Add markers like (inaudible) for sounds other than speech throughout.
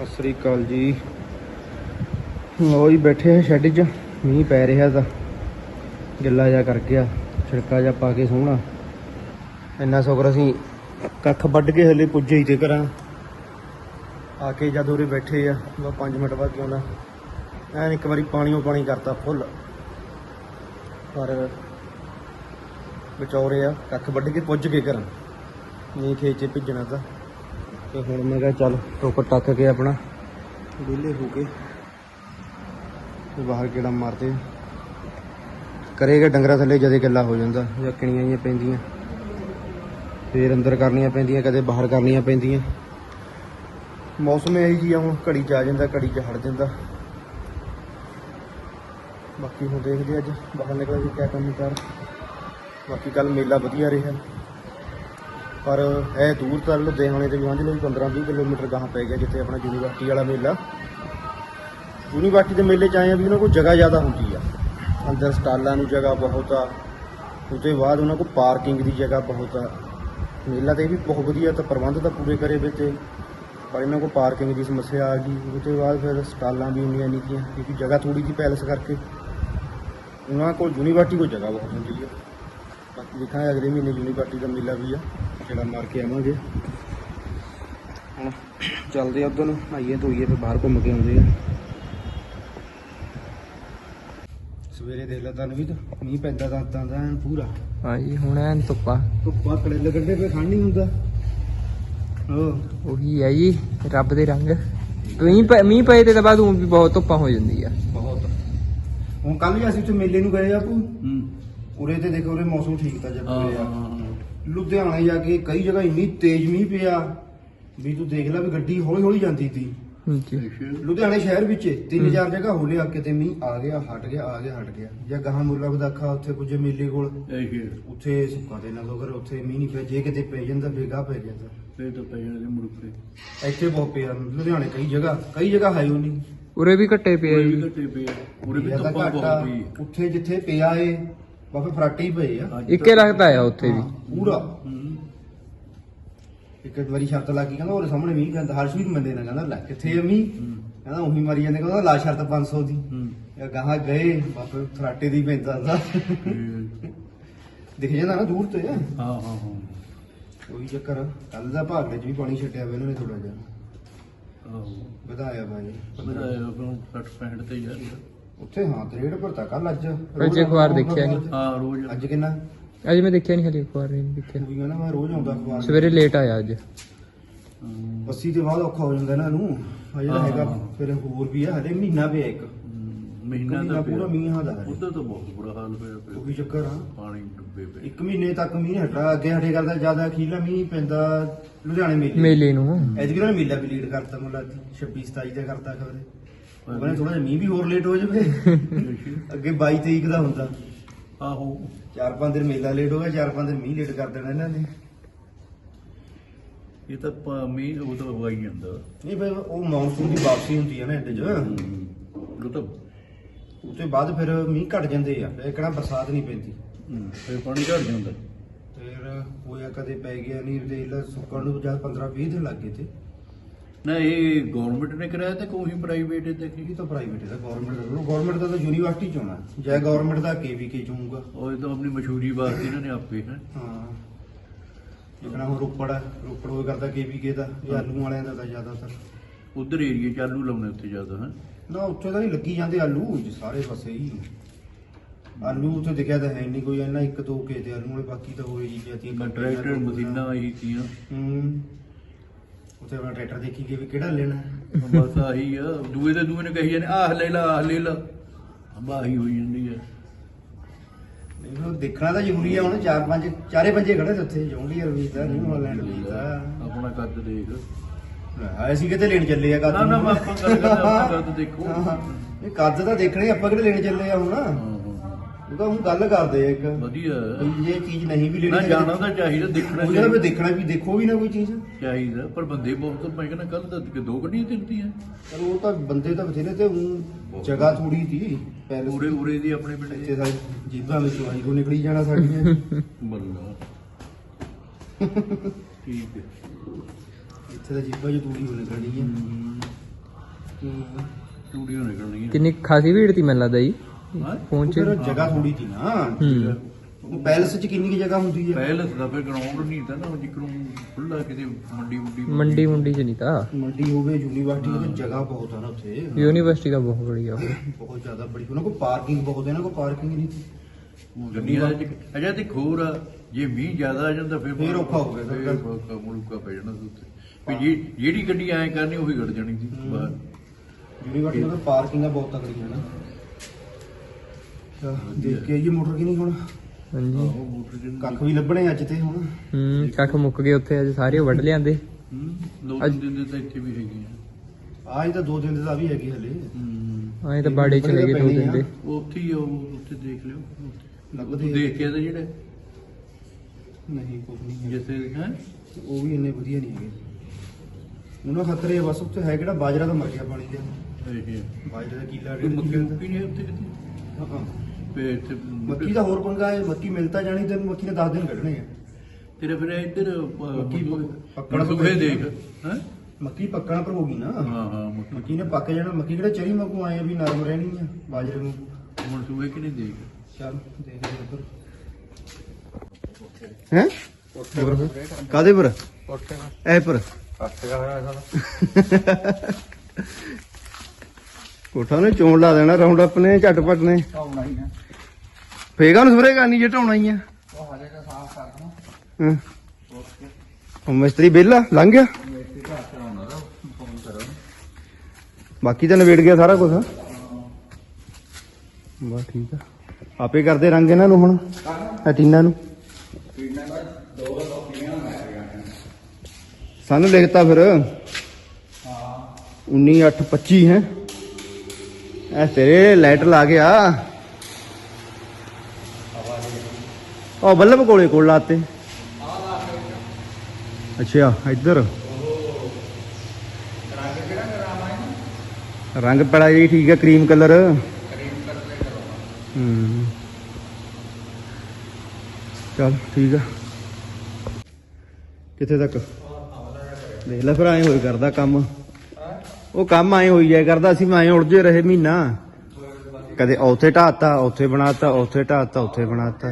ਸਤਿ ਸ੍ਰੀ ਅਕਾਲ ਜੀ। ਲੋ ਜੀ ਬੈਠੇ ਆ ਸ਼ੈੱਡ 'ਚ, ਮੀਂਹ ਪੈ ਰਿਹਾ ਤਾਂ। ਗਿੱਲਾ ਜਿਹਾ ਕਰ ਗਿਆ ਛਿੜਕਾ ਜਿਹਾ ਪਾ ਕੇ ਸੋਹਣਾ। ਇੰਨਾ ਸ਼ੁਕਰ ਅਸੀਂ ਕੱਖ ਵੱਢ ਕੇ ਹਲੇ ਪੁੱਜੇ ਹੀ ਤੇ ਘਰਾਂ ਆ ਕੇ ਜਦ ਉਰੇ ਬੈਠੇ ਆ, ਮੈਂ 5 ਮਿੰਟ ਬਾਅਦ ਕਿਉਂ ਨਾ ਐਨ ਇੱਕ ਵਾਰੀ ਪਾਣੀਓ ਪਾਣੀ ਕਰਤਾ ਫੁੱਲ। ਪਰ ਵਿਚੌਰੇ ਆ, ਕੱਖ ਵੱਢ ਕੇ ਪੁੱਜ ਕੇ ਘਰਾਂ ਨਹੀਂ ਖੇਤ 'ਚ ਭਿੱਜਣਾ ਤਾਂ। ਤੇ ਹੁਣ ਮੈਂ ਕਿਹਾ ਚੱਲ ਟੋਕਰ ਟੱਕ ਕੇ ਆਪਣਾ ਵਿਹਲੇ ਹੋ ਕੇ ਤੇ ਬਾਹਰ ਕਿਹੜਾ ਮਾਰਦੇ ਕਰੇਗਾ ਡੰਗਰਾਂ ਥੱਲੇ ਜਦੇ ਗੱਲਾ ਹੋ ਜਾਂਦਾ ਜਾਂ ਕਿਣੀਆਂ ਜੀਆਂ ਪੈਂਦੀਆਂ। ਫੇਰ ਅੰਦਰ ਕਰਨੀਆਂ ਪੈਂਦੀਆਂ, ਕਦੇ ਬਾਹਰ ਕਰਨੀਆਂ ਪੈਂਦੀਆਂ। ਮੌਸਮ ਇਹੀ ਜੀ ਆ, ਹੁਣ ਘੜੀ ਚ ਆ ਜਾਂਦਾ, ਘੜੀ ਚ ਹਟ ਜਾਂਦਾ। ਬਾਕੀ ਹੁਣ ਦੇਖਦੇ ਅੱਜ, ਬਾਹਰ ਨਿਕਲ ਕੇ ਕਿਆ ਕੰਮ ਕਰ। ਬਾਕੀ ਕੱਲ ਮੇਲਾ ਵਧੀਆ ਰਿਹਾ। ਪਰ ਇਹ ਦੂਰ ਤਾਂ ਲੁਧਿਆਣੇ ਤੇ ਗਵਾਂਢ ਲਈ 15-20 ਕਿਲੋਮੀਟਰ ਗਾਹਾਂ ਪੈ ਗਿਆ ਜਿੱਥੇ ਆਪਣਾ ਯੂਨੀਵਰਸਿਟੀ ਵਾਲਾ ਮੇਲਾ। ਯੂਨੀਵਰਸਿਟੀ ਦੇ ਮੇਲੇ ਚ ਆਏ ਆ ਵੀ ਉਹਨਾਂ ਕੋਲ ਜਗ੍ਹਾ ਜ਼ਿਆਦਾ ਹੁੰਦੀ ਆ। ਅੰਦਰ ਸਟਾਲਾਂ ਨੂੰ ਜਗ੍ਹਾ ਬਹੁਤ ਆ, ਉਹਦੇ ਬਾਅਦ ਉਹਨਾਂ ਕੋਲ ਪਾਰਕਿੰਗ ਦੀ ਜਗ੍ਹਾ ਬਹੁਤ ਆ। ਮੇਲਾ ਤੇ ਇਹ ਵੀ ਬਹੁਤ ਵਧੀਆ ਤਾਂ ਪ੍ਰਬੰਧ ਤਾਂ ਪੂਰੇ ਕਰੇ ਵੇ ਤੇ, ਪਰ ਇਹਨਾਂ ਕੋਲ ਪਾਰਕਿੰਗ ਦੀ ਸਮੱਸਿਆ ਆ ਗਈ। ਉਹਦੇ ਬਾਅਦ ਫਿਰ ਸਟਾਲਾਂ ਵੀ ਇੰਨੀਆਂ ਨਹੀਂ ਤੀਆਂ ਕਿਉਂਕਿ ਜਗ੍ਹਾ ਥੋੜੀ ਜਿਹੀ ਪੈਲਸ ਕਰਕੇ। ਉਹਨਾਂ ਕੋਲ ਯੂਨੀਵਰਸਿਟੀ ਕੋਲ ਜਗ੍ਹਾ ਬਹੁਤ ਹੁੰਦੀ ਆ। ਬਾਕੀ ਦੇਖਾਂਗੇ ਅਗਲੇ ਮਹੀਨੇ ਯੂਨੀਵਰਸਿਟੀ ਦਾ ਮੇਲਾ ਵੀ ਆ ਜਿਹੜਾ ਮਾਰ ਕੇ ਆਵਾਂਗੇ। ਹੁਣ ਚੱਲਦੇ ਆ ਉਧਰ ਨੂੰ ਨਹਾਈਏ ਧੋਈਏ ਫਿਰ ਬਾਹਰ ਘੁੰਮ ਕੇ ਆਉਂਦੇ ਆ। ਸਵੇਰੇ ਦੇਖ ਲੈ ਤਨ ਵੀ ਤਾਂ ਮੀਂਹ ਪੈਂਦਾ ਤਾਂ ਤਾਂ ਦਾ ਐਨ ਪੂਰਾ। ਹਾਂਜੀ ਹੁਣ ਐਨ ਧੁੱਪਾ। ਧੁੱਪਾਂ ਕੜੇ ਲੱਗਦੇ ਪਏ ਖਾਣ ਨਹੀਂ ਹੁੰਦਾ। ਹੋ। ਉਹੀ ਹੈ ਜੀ ਰੱਬ ਦੇ ਰੰਗ। ਮੀਂਹ ਪੈ ਮੀਂਹ ਪਏ ਤੇ ਤਾਂ ਬਾਅਦ ਊਂ ਵੀ ਬਹੁਤ ਧੁੱਪਾਂ ਹੋ ਜਾਂਦੀ ਆ ਬਹੁਤ। ਹੁਣ ਕੱਲ ਵੀ ਅਸੀਂ ਉੱਥੇ ਮੇਲੇ ਨੂੰ ਗਏ ਆ ਪੂ ਉਰੇ ਤੇ ਦੇਖੋ ਉਰੇ ਮੌਸਮ ਠੀਕ ਤਾਂ ਜਦ ਹੋਇਆ ਲੁਧਿਆਣੇ ਜਾ ਕੇ ਕਈ ਜਗ੍ਹਾ ਇੰਨੀ ਤੇਜ਼ ਮੀਂਹ ਪਿਆ ਵੀ ਤੂੰ ਦੇਖ ਲੈ ਵੀ ਗੱਡੀ ਹੌਲੀ ਹੌਲੀ ਜਾਂਦੀ ਸੀ ਲੁਧਿਆਣੇ ਸ਼ਹਿਰ ਵਿੱਚ ਤਿੰਨ ਚਾਰ ਜਗ੍ਹਾ ਹੋਲੇ ਆ ਕਿਤੇ ਮੀਂਹ ਆ ਗਿਆ ਹਟ ਗਿਆ ਆ ਗਿਆ ਹਟ ਗਿਆ। ਜਾਂ ਗਾਹਾਂ ਮੁੱਲਾ ਬਦਾਖਾ ਉੱਥੇ ਕੁਝ ਮੇਲੇ ਕੋਲ। ਉੱਥੇ ਸੁੱਕਾ ਤੇ ਨਾ ਲੋਕਰ ਉੱਥੇ ਮੀਂਹ ਨਹੀਂ ਪਿਆ। ਜੇ ਕਿਤੇ ਪੈ ਜਾਂਦਾ ਬੇਗਾ ਪੈ ਜਾਂਦਾ ਫੇਰ ਤਾਂ ਪੈ ਜਾਣੇ ਮੁੜ ਕੇ ਇੱਥੇ ਬਹੁਤ ਪਿਆ। ਲੁਧਿਆਣੇ ਕਈ ਜਗ੍ਹਾ ਕਈ ਜਗ੍ਹਾ ਹੈ ਉਹ ਨਹੀਂ। ਉਰੇ ਵੀ ਘੱਟੇ ਪਏ ਕੋਈ ਜੀ ਵੀ ਘਟੇ ਪਏ ਆ। ਉਰੇ ਵੀ ਪਿਆ ਤਾਂ ਧੁੱਪਾਂ ਬਹੁਤ ਪਈ ਉੱਥੇ ਜਿੱਥੇ ਪਿਆ ਏ ਬਾਬੇ ਫਰਾਟੇ ਹੀ ਪਏ ਆ। ਇੱਕੇ ਲੱਗਦਾ ਆ ਉੱਥੇ ਵੀ। ਪੂਰਾ। ਇੱਕ ਵਾਰੀ ਸ਼ਰਤ ਲਾ ਕੇ ਕਹਿੰਦਾ ਉਹਦੇ ਸਾਹਮਣੇ ਮੀਂਹ ਕਹਿੰਦਾ ਹਰਸ਼ਵੀਰ ਮੰਦੇ ਨਾ ਕਹਿੰਦਾ ਲੈ ਕਿੱਥੇ ਮੀਂਹ? ਕਹਿੰਦਾ ਉਹੀ ਮਾਰੀ ਜਾਂਦੇ ਕਹਿੰਦਾ ਲਾ ਸ਼ਰਤ 500 ਦੀ। ਇਹ ਗਾਹਾਂ ਗਏ ਬਾਪੇ ਫਰਾਟੇ ਦੀ ਪੈਂਦਾ ਦਾ ਦਿਖ ਜਾਂਦਾ ਨਾ ਦੂਰ ਤੇ। ਹਾਂ ਹਾਂ ਹਾਂ। ਉਹੀ ਚੱਕਰ ਕੱਲ ਦਾ ਭਾਗੜੇ ਚ ਵੀ ਪਾਣੀ ਛੱਡਿਆ ਵਾ ਇਹਨਾਂ ਨੇ ਥੋੜਾ ਜਿਹਾ। ਆਹੋ। ਵਧਾਇਆ ਬਾਈ ਮੇਰਾ ਆਪਣਾ 60 65 ਤੇ ਯਾਰ ਉੱਥੇ ਹਾਂ ਤਰੇੜ ਭਰਤਾ ਕੱਲ ਅੱਜ। ਅੱਜ ਇੱਕ ਵਾਰ ਦੇਖਿਆ ਨੀ। ਹਾਂ ਰੋਜ਼। ਅੱਜ ਕਿੰਨਾ? ਅਜੇ ਮੈਂ ਦੇਖਿਆ ਨਹੀਂ ਹਲੇ ਇੱਕ ਵਾਰ ਨਹੀਂ ਦੇਖਿਆ। ਉਹੀ ਕਹਿੰਦਾ ਮੈਂ ਰੋਜ਼ ਆਉਂਦਾ ਅਖਬਾਰ। ਸਵੇਰੇ ਲੇਟ ਆਇਆ ਅੱਜ। ਹੂੰ। ਬੱਸੀ ਦੇ ਬਾਅਦ ਔਖਾ ਹੋ ਜਾਂਦਾ ਇਹਨਾਂ। ਨੂੰ ਆ ਜਿਹੜਾ ਹਾਂ, ਹੈਗਾ ਹਾਂ। ਫਿਰ ਹੋਰ ਵੀ ਆ ਹਲੇ ਮਹੀਨਾ ਪਿਆ ਇੱਕ। ਮਹੀਨਾ ਮਹੀਨਾ ਤਾਂ ਪੂਰਾ ਮੀਂਹ ਦਾ ਹੈ ਉਧਰ ਤਾਂ ਬਹੁਤ ਬੁਰਾ ਹਾਲ ਹੋਇਆ ਪਿਆ। ਉਹੀ ਚੱਕਰ ਆ। ਪਾਣੀ ਡੁੱਬੇ ਪਏ। ਇੱਕ ਮਹੀਨੇ ਤੱਕ ਮੀਂਹ ਹਟਾ ਅੱਗੇ ਹਟੇ ਕਰਦਾ ਜ਼ਿਆਦਾ ਅਖੀਰਲਾ ਮੀਂਹ ਪੈਂਦਾ ਲੁਧਿਆਣੇ ਮੇਲੇ। ਮੇਲੇ ਨੂੰ। ਨੇ ਮੇਲਾ ਵੀ ਲੀਡ ਕਰਤਾ ਮੁੱਲਾ 26 27 ਤੇ ਕਰਤਾ ਖਬਰੇ। ਕਹਿੰਦੇ ਥੋੜਾ ਜਿਹਾ ਮੀਂਹ ਵੀ ਹੋਰ ਲੇਟ ਹੋ ਜਾਵੇ। (laughs) ਅੱਗੇ 22 ਤਰੀਕ ਦਾ ਹੁੰਦਾ। ਆਹੋ। ਚਾਰ ਪੰਜ ਦਿਨ ਮੇਲਾ ਲੇਟ ਹੋ ਗਿਆ ਚਾਰ ਪੰਜ ਦਿਨ ਮੀਂਹ ਲੇਟ ਕਰ ਦੇਣਾ ਇਹਨਾਂ ਨੇ। ਇਹ ਤਾਂ ਪ- ਮੀਂਹ ਉਹ ਤਾਂ ਹੋ ਹੀ ਜਾਂਦਾ। ਨਹੀਂ ਫਿਰ ਉਹ ਮੌਨਸੂਨ ਦੀ ਵਾਪਸੀ ਹੁੰਦੀ ਹੈ ਨਾ ਐਂਡ 'ਚ। ਉਹ ਤਾਂ ਉਸ ਤੋਂ ਬਾਅਦ ਫਿਰ ਮੀਂਹ ਘਟ ਜਾਂਦੇ ਆ ਫਿਰ ਕਿਹੜਾ ਬਰਸਾਤ ਨਹੀਂ ਪੈਂਦੀ। ਫੇਰ ਪਾਣੀ ਘਟ ਜਾਂਦਾ। ਫਿਰ ਹੋਇਆ ਕਦੇ ਪੈ ਗਿਆ ਨਹੀਂ ਦੇਖ ਲੈ ਸੁੱਕਣ ਨੂੰ ਜਦ 15 20 ਦਿਨ ਲੱਗ ਗਏ ਤੇ। ਨਾ ਇਹ ਗਵਰਨਮੈਂਟ ਨੇ ਕਰਾਇਆ ਤੇ ਕੋਈ ਪ੍ਰਾਈਵੇਟ ਤੇ? ਇਹ ਤਾਂ ਪ੍ਰਾਈਵੇਟ ਹੈ ਗਵਰਨਮੈਂਟ ਦਾ ਰੂਲ ਗਵਰਨਮੈਂਟ ਦਾ ਤਾਂ ਯੂਨੀਵਰਸਿਟੀ ਚ ਹੋਣਾ ਜਾਂ ਗਵਰਨਮੈਂਟ ਦਾ ਕੇਵੀਕੇ ਚ ਹੋਊਗਾ ਉਹ ਤਾਂ ਆਪਣੀ ਮਸ਼ਹੂਰੀ ਵਾਸਤੇ ਇਹਨਾਂ ਨੇ ਆਪੇ ਹੈ। ਹਾਂ। ਜਿਕਣਾ ਹੁਣ ਰੋਪੜ ਹੈ। ਰੋਪੜ ਉਹ ਕਰਦਾ ਕੇਵੀਕੇ ਦਾ ਇਹ ਆਲੂ ਵਾਲਿਆਂ ਦਾ ਤਾਂ ਜ਼ਿਆਦਾਤਰ। ਉਧਰ ਏਰੀਆ ਚਾਲੂ ਲਾਉਣੇ ਉੱਤੇ ਜ਼ਿਆਦਾ ਹੈ। ਨਾ ਉੱਥੇ ਤਾਂ ਨਹੀਂ ਲੱਗੀ ਜਾਂਦੇ ਆਲੂ ਸਾਰੇ ਪਾਸੇ ਹੀ। ਆਲੂ ਉੱਥੇ ਦਿਖਿਆ ਤਾਂ ਹੈ ਨਹੀਂ ਕੋਈ ਇੰਨਾ ਇੱਕ ਦੋ ਕੇ ਤੇ ਆਲੂ ਵਾਲੇ ਬਾਕੀ ਤਾਂ ਹੋਏ ਜੀ ਜਾਂਦੀਆਂ ਟਰੈਕਟਰ ਮਸ਼ੀਨਾਂ ਆਈ ਤੀਆਂ। ਹੂੰ। ਉੱਥੇ ਆਪਣਾ ਟਰੈਕਟਰ ਦੇਖੀ ਕਿ ਵੀ ਕਿਹੜਾ ਲੈਣਾ ਹੈ। ਬਸ ਆਹੀ ਆ। ਦੂਏ ਦੇ ਦੂਏ ਨੇ ਕਹੀ ਜਾਂਦੇ ਆਹ ਲੈ ਲਾ ਆਹ ਲੈ ਲਾ। ਬਾਹੀ ਹੋਈ ਜਾਂਦੀ ਆ। ਨਹੀਂ ਦੇਖਣਾ ਤਾਂ ਜ਼ਰੂਰੀ ਆ ਹੁਣ ਚਾਰ ਪੰਜ ਚਾਰੇ ਪੰਜੇ ਖੜੇ ਤੇ ਉੱਥੇ ਜੌਂਡੀਅਰ ਵੀ ਤਾਂ ਨਿਊ ਹਾਲੈਂਡ ਵੀ ਤਾਂ ਆਪਣਾ ਕੱਦ ਦੇਖ। ਹਾਂ, ਅਸੀਂ ਕਿਤੇ ਲੈਣ ਚੱਲੇ ਆ ਕੱਦ ਨਾ ਨਾ ਨੂੰ। ਆਪਾਂ ਗੱਲ ਕਰਦੇ ਆਪਾਂ ਕੱਦ ਦੇਖੋ। ਹਾਂ, ਇਹ ਕੱਦ ਤਾਂ ਦੇਖਣੇ ਆਪਾਂ ਕਿਹੜੇ ਲੈਣ ਚੱਲੇ ਆ ਹੁਣ? ਹਾਂ, ਉਹ ਤਾਂ ਹੁਣ ਗੱਲ ਕਰਦੇ ਆ ਇੱਕ। ਵਧੀਆ। ਵੀ ਜੇ ਚੀਜ਼ ਨਹੀਂ ਵੀ ਲੈਣੀ ਨਾ ਜਾਣਾ ਤਾਂ ਚਾਹੀਦਾ ਦੇਖਣਾ ਉਹ ਜਿਹੜਾ ਵੀ ਦੇਖਣਾ ਵੀ ਦੇਖੋ ਵੀ ਨਾ ਕੋਈ ਚੀਜ਼। ਚਾਹੀਦਾ ਪਰ ਬੰਦੇ ਬਹੁਤ ਮੈਂ ਕਹਿੰਦਾ ਕੱਲ ਤਾਂ ਕਿ ਦੋ ਗੱਡੀਆਂ ਤਿੰਦੀਆਂ ਪਰ ਉਹ ਤਾਂ ਬੰਦੇ ਤਾਂ ਬਥੇਰੇ ਤੇ ਉਹ ਜਗ੍ਹਾ ਥੋੜੀ ਸੀ ਪੈਲਸ ਉਰੇ ਉਰੇ ਦੀ ਆਪਣੇ ਪਿੰਡ ਇੱਥੇ ਤਾਂ ਜੀਬਾਂ ਵਿੱਚ ਆਈ ਕੋ ਨਿਕਲੀ ਜਾਣਾ ਸਾਡੀਆਂ। ਬੱਲਾ। ਠੀਕ ਹੈ। ਇੱਥੇ ਤਾਂ ਜੀਬਾਂ ਚ ਤੂੜੀ ਹੋ ਨਿਕਲਣੀ ਹੈ। ਟੂੜੀਆਂ ਨਿਕਲਣੀਆਂ ਕਿੰਨੀ ਖਾਸੀ ਭੀੜ ਤੀ ਮੈਨੂੰ ਲੱਗਦਾ ਜੀ। ਹਾਂ ਫੋਨ ਚ ਫਿਰ ਜਗ੍ਹਾ ਥੋੜੀ ਸੀ ਨਾ ਹੂੰ। ਉਹ ਪੈਲਸ 'ਚ ਕਿੰਨੀ ਕੀ ਜਗ੍ਹਾ ਹੁੰਦੀ ਹੈ? ਪਹਿਲ ਦਾ ਫਿਰ ਗਰਾਊਂਡ ਨਹੀਂ ਤਾਂ ਨਾ ਜਿੱਕਰੂ ਖੁੱਲਾ ਕਿਤੇ ਮੰਡੀ ਮੁੰਡੀ ਮੰਡੀ ਮੁੰਡੀ ਚ ਨਹੀਂ ਤਾਂ। ਮੰਡੀ ਹੋਵੇ ਯੂਨੀਵਰਸਿਟੀ ਹੋਵੇ ਜਗ੍ਹਾ ਬਹੁਤ ਆ ਨਾ ਉੱਥੇ। ਯੂਨੀਵਰਸਿਟੀ ਦਾ ਬਹੁਤ ਬੜੀ ਆ। ਉਹ ਬਹੁਤ ਜ਼ਿਆਦਾ ਬੜੀ ਉਹਨਾਂ ਕੋਲ ਪਾਰਕਿੰਗ ਬਹੁਤ ਹੈ ਨਾ ਕੋਈ ਪਾਰਕਿੰਗ ਨਹੀਂ ਗੱਡੀਆਂ ਦਾ ਅਜਾ ਤੇ ਖੋਰ ਆ ਜੇ ਮੀਂਹ ਜ਼ਿਆਦਾ ਆ ਜਾਂਦਾ ਫਿਰ ਫਿਰ ਔਖਾ ਹੋ ਗਿਆ ਫਿਰ ਫਿਰ ਔਖਾ ਮੁਲੂਕਾ ਪੈ ਜਾਣਾ ਉੱਤੇ ਵੀ ਜੀ- ਜਿਹੜੀ ਗੱਡੀ ਐਂ ਕਰਨੀ ਉਹੀ ਗੜ ਜਾਣੀ ਸੀ ਬਾਹਰ। ਯੂਨੀਵਰਸਿਟੀ ਦਾ ਪਾਰਕਿੰਗ ਆ ਬਹੁਤ ਤਕੜੀ ਹੈ ਨਾ। ਚੱਲ, ਦੇਖ ਕੇ ਆਈਏ ਮੋਟਰ ਕਿ ਨਹੀਂ ਹੁਣ? ਹਾਂਜੀ। ਕੱਖ ਵੀ ਲੱਭਣੇ ਅੱਜ ਤੇ ਹੁਣ। ਹੂੰ ਕੱਖ ਮੁੱਕ ਗਏ ਉੱਥੇ ਅੱਜ ਸਾਰੇ ਵੱਢ ਲਿਆਂਦੇ। ਹੂੰ, ਦੋ ਅੱਜ- ਤਿੰਨ ਦਿਨ ਤਾਂ ਇੱਥੇ ਵੀ ਹੈਗੀਆਂ ਆਹ ਹੀ ਤਾਂ ਦੋ ਦਿਨ ਦੇ ਤਾਂ ਵੀ ਹੈਗੀ ਹਲੇ। ਹੂੰ ਆਏ ਤਾਂ ਬਾੜੇ ਚ ਲੈ ਗਏ ਦੋ ਦਿਨ ਦੇ। ਉੱਥੇ ਹੀ ਆ ਉਹ ਉੱਥੇ ਦੇਖ ਲਿਓ। ਲੱਗਦੇ ਤੂੰ ਦੇਖ ਕੇ ਆ ਜਿਹੜੇ। ਨਹੀਂ ਕੁਝ ਨਹੀਂ ਜਿੱਥੇ ਹੈ? ਉਹ ਵੀ ਇੰਨੇ ਵਧੀਆ ਨਹੀਂ ਹੈਗੇ। ਉਹਨਾਂ ਖਤਰੇ ਆ ਬਸ ਉੱਥੇ ਹੈ ਕਿਹੜਾ? ਬਾਜਰਾ ਤਾਂ ਮਰ ਗਿਆ ਪਾਣੀ ਦੇ। ਬਾਜਰੇ ਦਾ ਕੀਲਾ ਕੋਈ ਮੱਕੀ ਮੁੱਕੀ ਨਹੀਂ ਉੱਥੇ ਕਿਤੇ? ਹਾਂ, ਹਾਂ। ਇੱਥੇ ਮੱਕੀ ਦਾ ਹੋਰ ਪੰਗਾ ਹੈ ਮੱਕੀ ਮਿਲਤਾ ਜਾਣੀ ਤੇ ਮੱਕੀ ਨੇ 10 ਦਿਨ ਕੱਢਣੇ ਆ। ਤੇਰੇ ਫਿਰ ਇੱਧਰ ਮੱਕੀ ਪੱਕਣ ਤੋਂ ਸੁਖੇ। ਦੇਖ। ਹੈ? ਮੱਕੀ ਪੱਕਣਾ ਪਰ ਹੋਗੀ ਨਾ। ਹਾਂ ਹਾਂ ਮੱਕੀ। ਮੱਕੀ ਨੇ ਪੱਕ ਜਾਣਾ। ਮੱਕੀ ਕਿਹੜਾ ਚਰੀ ਵਾਂਗੂ ਆਏ ਆ ਵੀ ਨਰਮ ਰਹਿਣੀ ਆ ਬਾਜਰੇ ਨੂੰ। ਹੁਣ ਸੁਖੇ ਕਿ ਨਹੀਂ ਦੇਖ? ਚੱਲ ਦੇਖਦੇ ਉੱਧਰ ਹੈ? ਕਾਦੇ ਪਰ? ਐ ਪਰ। (laughs) ਕੋਠਾ ਨੇ ਚੋਣ ਲਾ ਦੇਣਾ ਰਾਉਂਡ ਅਪ ਨੇ ਝਟਪਟ ਨੇ। ਫੇਗਾ ਨੂੰ ਸਪਰੇ ਕਰਨੀ ਜੇ ਢਾਉਣਾ ਹੀ ਆ? ਹਾਂ। ਉਹ ਮਿਸਤਰੀ ਬੇਲਾ ਲੰਘ ਗਿਆ? ਬਾਕੀ ਤਾਂ ਨਵੇੜ ਗਿਆ ਸਾਰਾ ਕੁਝ ਬਸ ਠੀਕ ਆ। ਆਪੇ ਕਰਦੇ ਰੰਗ ਇਹਨਾਂ ਨੂੰ ਹੁਣ ਇਹ ਟੀਨਾਂ ਨੂੰ। ਸਾਨੂੰ ਲਿਖਤਾ ਫਿਰ। 19825 ਹੈ। ਐ ਤੇਰੇ ਲਾਈਟ ਲਾ ਗਿਆ। ਉਹ ਬੱਲਬ ਕੋਲੇ ਕੋਲ ਲਾਤੇ। ਅੱਛਾ, ਇੱਧਰ। ਰੰਗ ਪੜਾ ਜੀ ਠੀਕ ਹੈ, ਕਰੀਮ ਕਲਰ। ਹੂੰ। ਚਲ, ਠੀਕ ਆ। ਕਿੱਥੇ ਤੱਕ? ਦੇਖ ਲੈ ਫਿਰ, ਐਂ ਹੋਈ ਕਰਦਾ ਕੰਮ। ਉਹ ਕੰਮ ਐਂ ਹੋਈ ਜਾਇਆ ਕਰਦਾ ਅਸੀਂ ਐਂ ਉਲਝੇ ਰਹੇ ਮਹੀਨਾ। ਕਦੇ ਉੱਥੇ ਢਾਤਾ ਉੱਥੇ ਬਣਾਤਾ ਉੱਥੇ ਢਾਤਾ ਉੱਥੇ ਬਣਾਤਾ।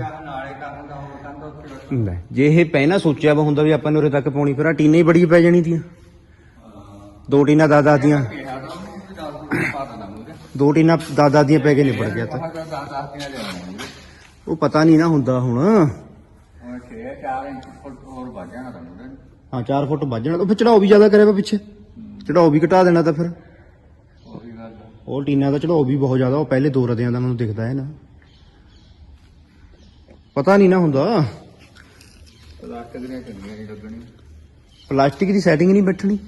ਲੈ ਜੇ ਇਹ ਪਹਿਲਾਂ ਸੋਚਿਆ ਵਾ ਹੁੰਦਾ ਵੀ ਆਪਾਂ ਨੇ ਉਰੇ ਤੱਕ ਪਾਉਣੀ ਫਿਰ ਆ ਟੀਨਾਂ ਹੀ ਬੜੀ ਪੈ ਜਾਣੀ ਤੀਆਂ। ਦੋ ਟੀਨਾਂ ਦਾਦਾ ਦੀਆਂ ਦੋ ਟੀਨਾਂ ਦਾਦਾ ਦੀਆਂ ਪੈ ਕੇ ਨਿਬੜ ਗਿਆ ਤਾਂ। ਉਹ ਪਤਾ ਨਹੀਂ ਨਾ ਹੁੰਦਾ ਹੁਣ। ਹਾਂ 4 ਫੁੱਟ ਵੱਜਣਾ ਤਾਂ ਫਿਰ ਚੜਾਓ ਵੀ ਜ਼ਿਆਦਾ ਕਰਿਆ ਪਿੱਛੇ। ਚੜਾਓ ਵੀ ਘਟਾ ਦੇਣਾ ਤਾਂ ਫਿਰ। ਉਹ ਟੀਨਾ ਦਾ ਚੜਾਓ ਵੀ ਬਹੁਤ ਜ਼ਿਆਦਾ ਉਹ ਪਹਿਲੇ ਦੋ ਰਦਿਆਂ ਦਾ ਮੈਨੂੰ ਦਿਖਦਾ ਹੈ ਨਾ। ਪਤਾ ਨਹੀਂ ਨਾ ਹੁੰਦਾ। ਪਲਾਸਟਿਕ ਦੀ ਸੈਟਿੰਗ ਨਹੀਂ ਬੈਠਣੀ।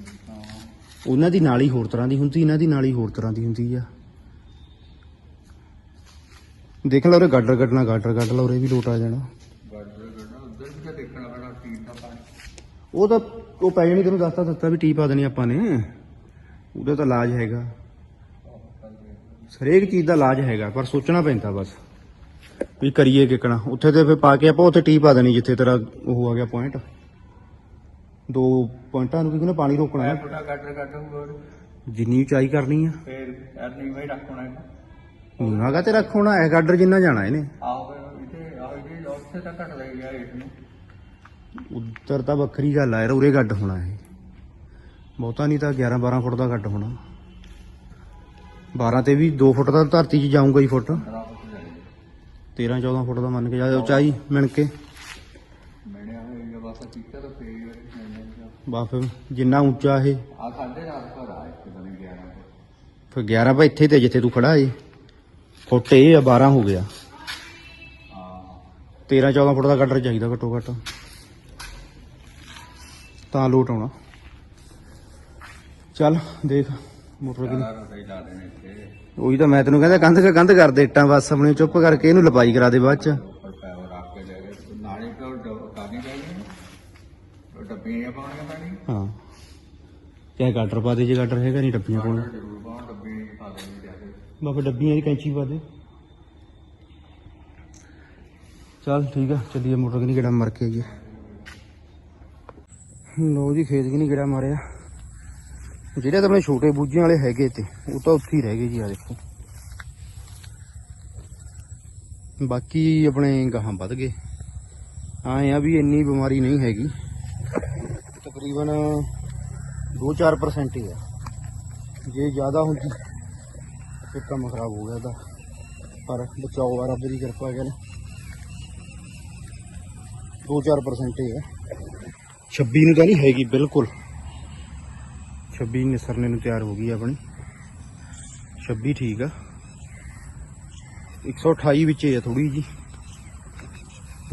ਉਹਨਾਂ ਦੀ ਨਾਲੀ ਹੋਰ ਤਰ੍ਹਾਂ ਦੀ ਹੁੰਦੀ ਇਹਨਾਂ ਦੀ ਨਾਲੀ ਹੋਰ ਤਰ੍ਹਾਂ ਦੀ ਹੁੰਦੀ ਆ। ਦੇਖ ਲਓ ਉਰੇ ਗਾਡਰ ਕੱਢਣਾ ਗਾਡਰ ਕੱਢ ਲਓ ਉਰੇ ਵੀ ਲੋਟ ਆ ਜਾਣਾ। ਉਹ ਤਾਂ ਉਹ ਪੈ ਜਾਣੀ ਤੈਨੂੰ ਦੱਸਤਾ ਦਿੱਤਾ ਵੀ ਟੀ ਪਾ ਦੇਣੀ ਆਪਾਂ ਨੇ। ਉਹਦਾ ਤਾਂ ਇਲਾਜ ਹੈਗਾ। ਹਰੇਕ ਚੀਜ਼ ਦਾ ਇਲਾਜ ਹੈਗਾ ਪਰ ਸੋਚਣਾ ਪੈਂਦਾ ਬਸ। ਵੀ ਕਰੀਏ ਕਿਕਣਾ ਉੱਥੇ ਤੇ ਫਿਰ ਪਾ ਕੇ ਆਪਾਂ ਉੱਥੇ ਟੀ ਪਾ ਦੇਣੀ ਜਿੱਥੇ ਤੇਰਾ ਉਹ ਆ ਗਿਆ ਪੁਆਇੰਟ ਦੋ ਪੁਆਇੰਟਾਂ ਨੂੰ ਕੀ ਕਹਿੰਦੇ ਪਾਣੀ ਰੋਕਣਾ ਹੈ? ਜਿੰਨੀ ਉਚਾਈ ਕਰਨੀ ਆ। ਨੀਵਾਂ ਕਾ ਤੇ ਰੱਖਣਾ ਐ ਗਾਡਰ ਜਿੰਨਾ ਜਾਣਾ ਇਹਨੇ। ਉੱਤਰ ਤਾਂ ਵੱਖਰੀ ਗੱਲ ਆ ਯਾਰ, ਉਰੇ ਗੱਡ ਹੋਣਾ ਇਹ। ਬਹੁਤਾ ਨਹੀਂ ਤਾਂ 11 12 ਫੁੱਟ ਦਾ ਗੱਡ ਹੋਣਾ। 12 ਤੇ ਵੀ 2 ਫੁੱਟ ਦਾ ਧਰਤੀ 'ਚ ਜਾਊਗਾ ਹੀ ਫੁੱਟ। 13 14 ਫੁੱਟ ਦਾ ਮੰਨ ਕੇ ਜਾ ਉਚਾਈ ਮਿਣ ਕੇ ਬਾ ਜਿੰਨਾ ਉੱਚਾ ਇਹ। ਫਿਰ 11 ਪਾ ਇੱਥੇ ਤੇ ਜਿੱਥੇ ਤੂੰ ਖੜਾ ਏ। ਫੁੱਟ ਇਹ ਆ 12 ਹੋ ਗਿਆ। 13 14 ਫੁੱਟ ਦਾ ਗੱਡਰ ਚਾਹੀਦਾ ਘੱਟੋ ਘੱਟ। ਤਾਂ ਲੋਟ ਆਉਣਾ। ਚੱਲ ਦੇਖ ਮੋਟਰ ਕੀ ਉਹੀ ਤਾਂ ਮੈਂ ਤੈਨੂੰ ਕਹਿੰਦਾ, ਕੰਧ ਕੰਧ ਕਰ ਦੇ ਇੱਟਾਂ ਬਸ ਆਪਣੇ, ਚੁੱਪ ਕਰਕੇ ਇਹਨੂੰ ਲਪਾਈ ਕਰਾ ਦੇ ਬਾਅਦ ਚ। ਹਾਂ। ਚਾਹੇ ਗਾਟਰ ਪਾ ਦੇ, ਜੇ ਗਾਟਰ ਹੈਗਾ ਨਹੀਂ, ਡੱਬੀਆਂ ਪਾਉਣ ਬਾਬਾ ਡੱਬੀਆਂ ਦੀ ਕੈਂਚੀ ਪਾ ਦੇ। ਚੱਲ ਠੀਕ ਆ, ਚੱਲੀਏ ਮੋਟਰ ਕਿ ਕਿਹੜਾ ਮਰ ਕੇ ਆਈਏ ਲੋ ਜੀ, ਖੇਤ ਕਿ ਨਹੀਂ ਕਿਹੜਾ ਮਾਰਿਆ। ਜਿਹੜੇ ਤਾਂ ਆਪਣੇ ਛੋਟੇ ਬੂਝਿਆਂ ਵਾਲੇ ਹੈਗੇ ਤੇ, ਉਹ ਤਾਂ ਉੱਥੇ ਹੀ ਰਹਿ ਗਏ ਜੀ ਆ ਦੇਖੋ। ਬਾਕੀ ਆਪਣੇ ਗਾਹਾਂ ਵੱਧ ਗਏ। ਆਏ ਆ ਵੀ ਇੰਨੀ ਬਿਮਾਰੀ ਨਹੀਂ ਹੈਗੀ। ਤਕਰੀਬਨ 2-4% ਹੀ ਆ। ਜੇ ਜ਼ਿਆਦਾ ਹੁੰਦੀ ਫਿਰ ਕੰਮ ਖਰਾਬ ਹੋ ਗਿਆ ਇਹਦਾ। ਪਰ ਬਚਾਓ ਆ, ਰੱਬ ਦੀ ਕਿਰਪਾ ਹੈ ਨਾ 2-4% ਹੀ ਹੈ 26 ਨੂੰ ਤਾਂ ਨਹੀਂ ਹੈਗੀ, ਬਿਲਕੁਲ। 26 ਨਿਸਰਨੇ ਨੂੰ ਤਿਆਰ ਹੋ ਗਈ ਆਪਣੀ। 26 ਠੀਕ ਆ। 128 ਵਿੱਚ ਹੀ ਆ ਥੋੜੀ ਜੀ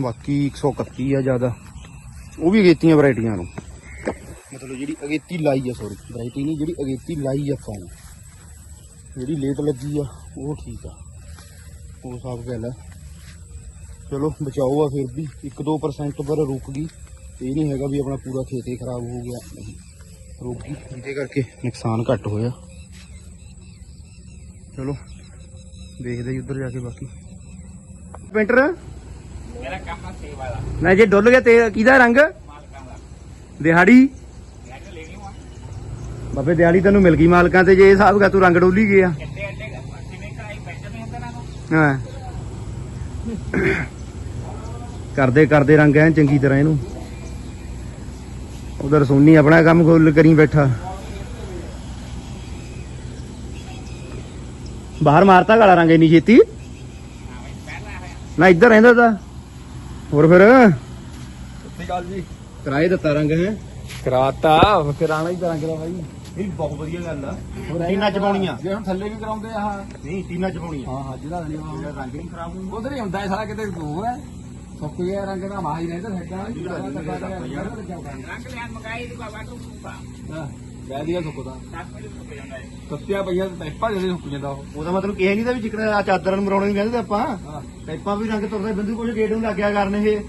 ਬਾਕੀ 131 ਆ ਜ਼ਿਆਦਾ। ਉਹ ਵੀ ਅਗੇਤੀਆਂ ਵੈਰਾਈਟੀਆਂ ਨੂੰ। ਮਤਲਬ ਜਿਹੜੀ ਅਗੇਤੀ ਲਾਈ ਆ ਸੌਰੀ ਵੈਰਾਈਟੀ ਨਹੀਂ, ਜਿਹੜੀ ਅਗੇਤੀ ਲਾਈ ਆ ਆਪਾਂ ਨੂੰ। ਜਿਹੜੀ ਲੇਟ ਲੱਗੀ ਆ, ਉਹ ਠੀਕ ਆ। ਉਹ ਸਾਫ਼ ਗੱਲ ਆ। ਚਲੋ, ਬਚਾਓ ਆ ਫਿਰ ਵੀ। 1-2% ਪਰ ਰੁਕ ਗਈ। ਇਹ ਨਹੀਂ ਹੈਗਾ ਵੀ ਆਪਣਾ ਪੂਰਾ ਖੇਤ ਹੀ ਖਰਾਬ ਹੋ ਗਿਆ। ਗਈ ਜਿਹਦੇ ਕਰਕੇ ਨੁਕਸਾਨ ਘੱਟ ਹੋਇਆ। ਚਲੋ ਦੇਖਦੇ ਜੀ ਉੱਧਰ ਜਾ ਕੇ ਬਾਕੀ। ਪੇਂਟਰ ਮੇਰਾ ਕੰਮ ਸੇਵਾ ਦਾ। ਨਾ ਜੇ ਡੁੱਲ ਗਿਆ ਤੇ ਕਿਹਦਾ ਰੰਗ? ਮਾਲਕਾਂ ਦਾ। ਦਿਹਾੜੀ। ਮੈਂ ਬਾਬੇ ਦਿਹਾੜੀ ਤੈਨੂੰ ਮਿਲ ਗਈ ਮਾਲਕਾਂ ਤੇ ਜੇ ਇਹ ਹਿਸਾਬ ਕਰ ਤੂੰ ਰੰਗ ਡੋਲੀ ਗਿਆ। ਹਾਂ ਕਰਦੇ ਕਰਦੇ ਰੰਗ ਐ ਚੰਗੀ ਤਰ੍ਹਾਂ ਇਹਨੂੰ। ਉਧਰ ਸੋਨੀ ਆਪਣਾ ਕੰਮ ਖੋਲ ਕਰੀ ਬੈਠਾ। ਬਾਹਰ ਮਾਰਤਾ ਕਾਲਾ ਰੰਗ ਇੰਨੀ ਛੇਤੀ? ਨਾ ਇੱਧਰ ਰਹਿੰਦਾ ਤਾਂ। ਹੋਰ ਫਿਰ? ਸਤਿ ਗੱਲ ਜੀ। ਕਿਰਾਏ ਦਿੱਤਾ ਰੰਗ ਹੈ? ਕਰਾਤਾ ਕਰਾਣਾ ਹੀ ਰੰਗ ਦਾ ਬਾਈ। ਇਹ ਬਹੁਤ ਵਧੀਆ ਗੱਲ ਆ। ਟੀਨਾ ਚ ਪਾਉਣੀ ਆ ਜੇ ਹੁਣ ਥੱਲੇ ਵੀ ਕਰਾਉਂਦੇ ਆ। ਨਹੀਂ ਟੀਨਾ ਚ ਪਾਉਣੀ ਆ ਹਾਂ ਹਾਂ ਜਿਹੜਾ ਰੰਗ ਨਹੀਂ ਖਰਾਬ ਹੋਊਗਾ ਉਧਰ ਹੀ ਹੁੰਦਾ ਸਾਰਾ ਕਿਤੇ ਦੂਰ ਹੈ। ਸੁੱਕ ਗਿਆ ਰੰਗ ਦਾ ਮਾਹ ਹੀ ਰਹਿੰਦਾ ਸਾਡਾ ਰੰਗ ਲੈਣ ਮਗਾਈ ਦੀ ਬਾਬਾ ਤੂੰ ਸੁੱਕਾ। ਗੈ ਦੀਆ ਸੁੱਕਦਾ 10 ਮਿੰਟ ਸੁੱਕ ਜਾਂਦਾ ਹੈ ਸੱਤਿਆ ਪਈਆਂ ਪੈਪਾ ਜਿਹੜੇ ਸੁੱਕ ਜਾਂਦਾ ਉਹ। ਉਹਦਾ ਮਤਲਬ ਇਹ ਨਹੀਂ ਤਾਂ ਵੀ ਜਿਕਣਾ ਆ ਚਾਦਰਾਂ ਨੂੰ ਮਰਾਉਣੇ ਨਹੀਂ ਕਹਿੰਦੇ ਤੇ ਆਪਾਂ। ਹਾਂ। ਟਾਈਪਾਂ ਵੀ ਰੰਗ ਤੁਰਦੇ ਬੰਦੂ ਕੁਝ ਗੇਟ ਨੂੰ ਲੱਗਿਆ ਕਰਨ ਇਹ।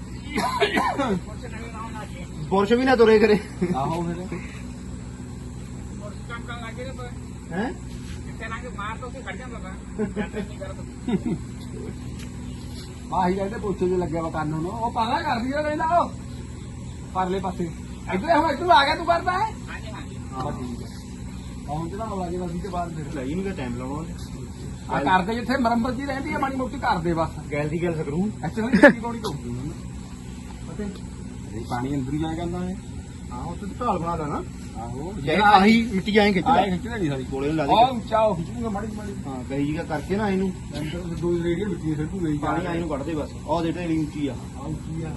ਬੁਰਸ਼ ਵੀ ਨਾ ਤੁਰੇ ਕਰੇ। ਆਹੋ ਫਿਰ। ਹੋਰ ਕੰਮ ਕਰਨ ਲੱਗੇ ਤੇ ਹੈ? ਜਿੱਤੇ ਰੰਗ ਮਾਰ ਕਿ ਖੜ ਜਾਂਦਾ ਬਾਬਾ। ਨਹੀਂ ਕਰਦਾ ਮਾਹ ਹੀ ਰਹਿੰਦੇ ਪੋਚੇ ਜੇ ਲੱਗਿਆ ਵਾ ਕੰਨ ਨੂੰ ਉਹ ਪਾਲਾ ਕਰਦੀ ਆ ਰਹਿੰਦਾ ਉਹ ਪਰਲੇ ਪਾਸੇ। ਇੱਧਰ ਹੁਣ ਇੱਧਰ ਆ ਗਿਆ ਤੂੰ ਕਰਦਾ ਹੈ। ਹਾਂਜੀ ਹਾਂਜੀ ਹਾਂ ਠੀਕ ਹੈ। ਪਹੁੰਚਦਾ ਹੋ ਲੱਗੇ ਬਸ ਤੇ ਬਾਅਦ ਫਿਰ। ਲਈ ਨਹੀਂ ਟਾਈਮ ਲਾਉਣਾ ਆ ਕਰਦੇ ਜਿੱਥੇ ਮਰੰਮਤ ਜੀ ਰਹਿੰਦੀ ਹੈ ਮਾੜੀ ਮੋਟੀ ਕਰਦੇ ਬਸ। ਗੈਲ ਦੀ ਗੱਲ ਸਕਰੂ ਐਕਚੁਅਲੀ ਪਾਉਣੀ ਪਊਗੀ ਹੁਣ ਪਤਾ ਇਹ ਪਾਣੀ ਅੰਦਰ ਹੀ ਜਾਇਆ ਕਰਦਾ ਹੈ ਹਾਂ ਉੱਥੇ ਤਾਂ ਢਾਲ ਬਣਾ ਲੈਣਾ ਆਹੋ ਚਾਹੇ ਆਹੀ ਮਿੱਟੀ ਆਏ ਖਿੱਚ ਆਏ ਲੈ ਖਿੱਚਦੇ ਨਹੀਂ ਸਾਰੀ ਕੋਲੇ ਨੂੰ ਲਾ ਉਹ ਦੇ ਉੱਚਾ ਉਹ ਖਿੱਚੂਗਾ ਮਾੜੀ ਮਾੜੀ ਹਾਂ ਕਈ ਜਗ੍ਹਾ ਕਰਕੇ ਨਾ ਇਹਨੂੰ। ਅੰਦਰ ਦੋ ਰੇਡੀਅਲ ਮਿੱਟੀ ਫਿਰ ਤੂੰ ਗਈ ਪਾਣੀ ਆਏ ਨੂੰ ਕੱਢ ਦੇ ਬਸ। ਉਹ ਦੇ ਢੇਲੀ ਉੱਚੀ ਆ। ਆ ਉੱਚੀ ਆ।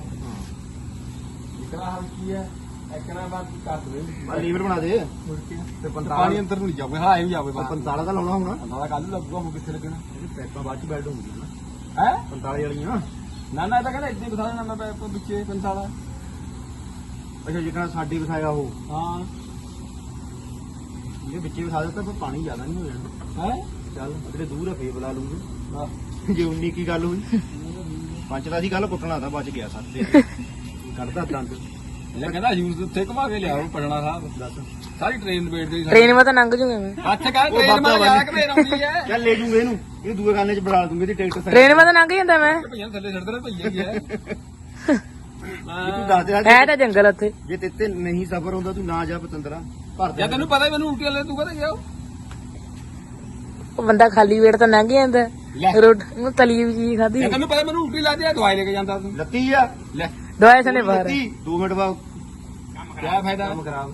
ਇਕਰਾ ਹਾਂ ਕੀ ਹੈ ਇਕਰਾ ਬਾਅਦ ਕਰ ਦੇ। ਆ ਲੀਵਰ ਬਣਾ ਦੇ। ਮੁੜ ਕੇ ਤੇ ਪਾਣੀ ਅੰਦਰ ਨੂੰ ਨਹੀਂ ਜਾਵੇ। ਹਾਂ ਇਹ ਵੀ ਜਾਵੇ ਬਾਹਰ 45 ਦਾ ਲਾਉਣਾ ਹੋਣਾ। ਅੰਦਾਜ਼ਾ ਕੱਲ ਲੱਗੂਗਾ ਹੁਣ ਕਿੱਥੇ ਲੱਗਣਾ? ਇਹ ਪੈਪਾਂ ਬਾਅਦ ਚ ਬੈਲਟ ਹੁੰਦੀਆਂ ਨਾ। ਹੈ? 45 ਵਾਲੀਆਂ। ਨਾ ਨਾ ਇਹ ਤਾਂ ਕਹਿੰਦਾ ਇੱਦਾਂ ਹੀ ਬਸਾ ਦੇਣਾ ਮੈਂ ਪੈਪ ਵਿੱਚੇ ਪੰਸਾਲਾ ਅੱਛਾ ਜਿਕਣਾ ਸਾਡੀ ਵਸਾਇਆ ਉਹ। ਹਾਂ। ਇਹਦੇ ਵਿੱਚੇ ਵਸਾ ਦਿੱਤਾ ਪਰ ਪਾਣੀ ਜ਼ਿਆਦਾ ਨਹੀਂ ਹੋ ਜਾਣਾ। ਹੈ? ਚੱਲ ਜਿਹੜੇ ਦੂਰ ਆ ਫੇਰ ਬੁਲਾ ਲੂਗੇ ਜੇ 19 ਕੀ ਗੱਲ ਹੋਈ। ਪੰਜ ਦਾ ਸੀ ਕੱਲ ਕੁੱਟਣਾ ਤਾਂ ਬਚ ਗਿਆ ਸੱਤ ਤੇ ਕੱਢਦਾ ਦੰਦ। ਇਹ ਕਹਿੰਦਾ ਯੂਜ਼ ਉੱਥੇ ਘੁਮਾ ਕੇ ਲਿਆਓ ਪਟਣਾ ਸਾਹਿਬ। ਦੱਸ। ਸਾਰੀ ਟ੍ਰੇਨ ਵੇਟ ਦੇ ਟ੍ਰੇਨ ਮਾ ਤਾਂ ਲੰਘ ਜੂਗਾ ਮੈਂ। ਹੱਥ ਕਰ ਉਹ ਟ੍ਰੇਨ ਬਾਬਾ ਮਾਰ ਜਾ। ਕੇ ਫੇਰ ਆਉਂਦੀ ਹੈ ਚੱਲ ਲੈ ਜੂਗੇ ਇਹਨੂੰ। ਇਹ ਦੂਏ ਗਾਨੇ ਚ ਬਣਾ ਦੂੰਗੇ ਤੇ ਟਿਕਟ ਟ੍ਰੇਨ ਮਾ ਤਾਂ ਲੰਘ ਜਾਂਦਾ ਮੈਂ। ਭਈਆਂ ਥੱਲੇ ਛੱਡ ਦੇਣਾ ਭਈਆ ਹੀ ਹੈ ਤੂੰ ਦੱਸ ਦੇ ਹੈ ਤਾਂ ਜੰਗਲ ਉੱਥੇ ਜੇ ਤੇਤੇ ਨਹੀਂ ਸਫਰ ਹੁੰਦਾ ਤੂੰ ਨਾ ਜਾ ਪਤੰਦਰਾ। ਭਰ ਦੇ ਜਾਂ ਤੈਨੂੰ ਪਤਾ ਹੀ ਮੈਨੂੰ ਉਲਟੀ ਵਾਲੇ ਤੂੰ ਕਹਦੇ ਗਿਆ ਉਹ? ਬੰਦਾ ਖਾਲੀ ਵੇਟ ਤਾਂ ਲੰਘ ਜਾਂਦਾ। ਰੋਟ ਨੂੰ ਤਲੀ ਵੀ ਚੀਜ਼ ਖਾਦੀ ਤੈਨੂੰ ਪਤਾ ਮੈਨੂੰ ਉਲਟੀ ਲੱਗਦੀ ਹੈ ਦਵਾਈ ਲੈ ਕੇ ਜਾਂਦਾ ਤੂੰ। ਲੱਤੀ ਆ। ਲੈ। ਦਵਾਈ ਸਨੇ ਬਾਹਰ ਲੱਤੀ। 2 ਮਿੰਟ ਬਾਅਦ। ਕੀ ਫਾਇਦਾ? ਕੰਮ ਖਰਾਬ।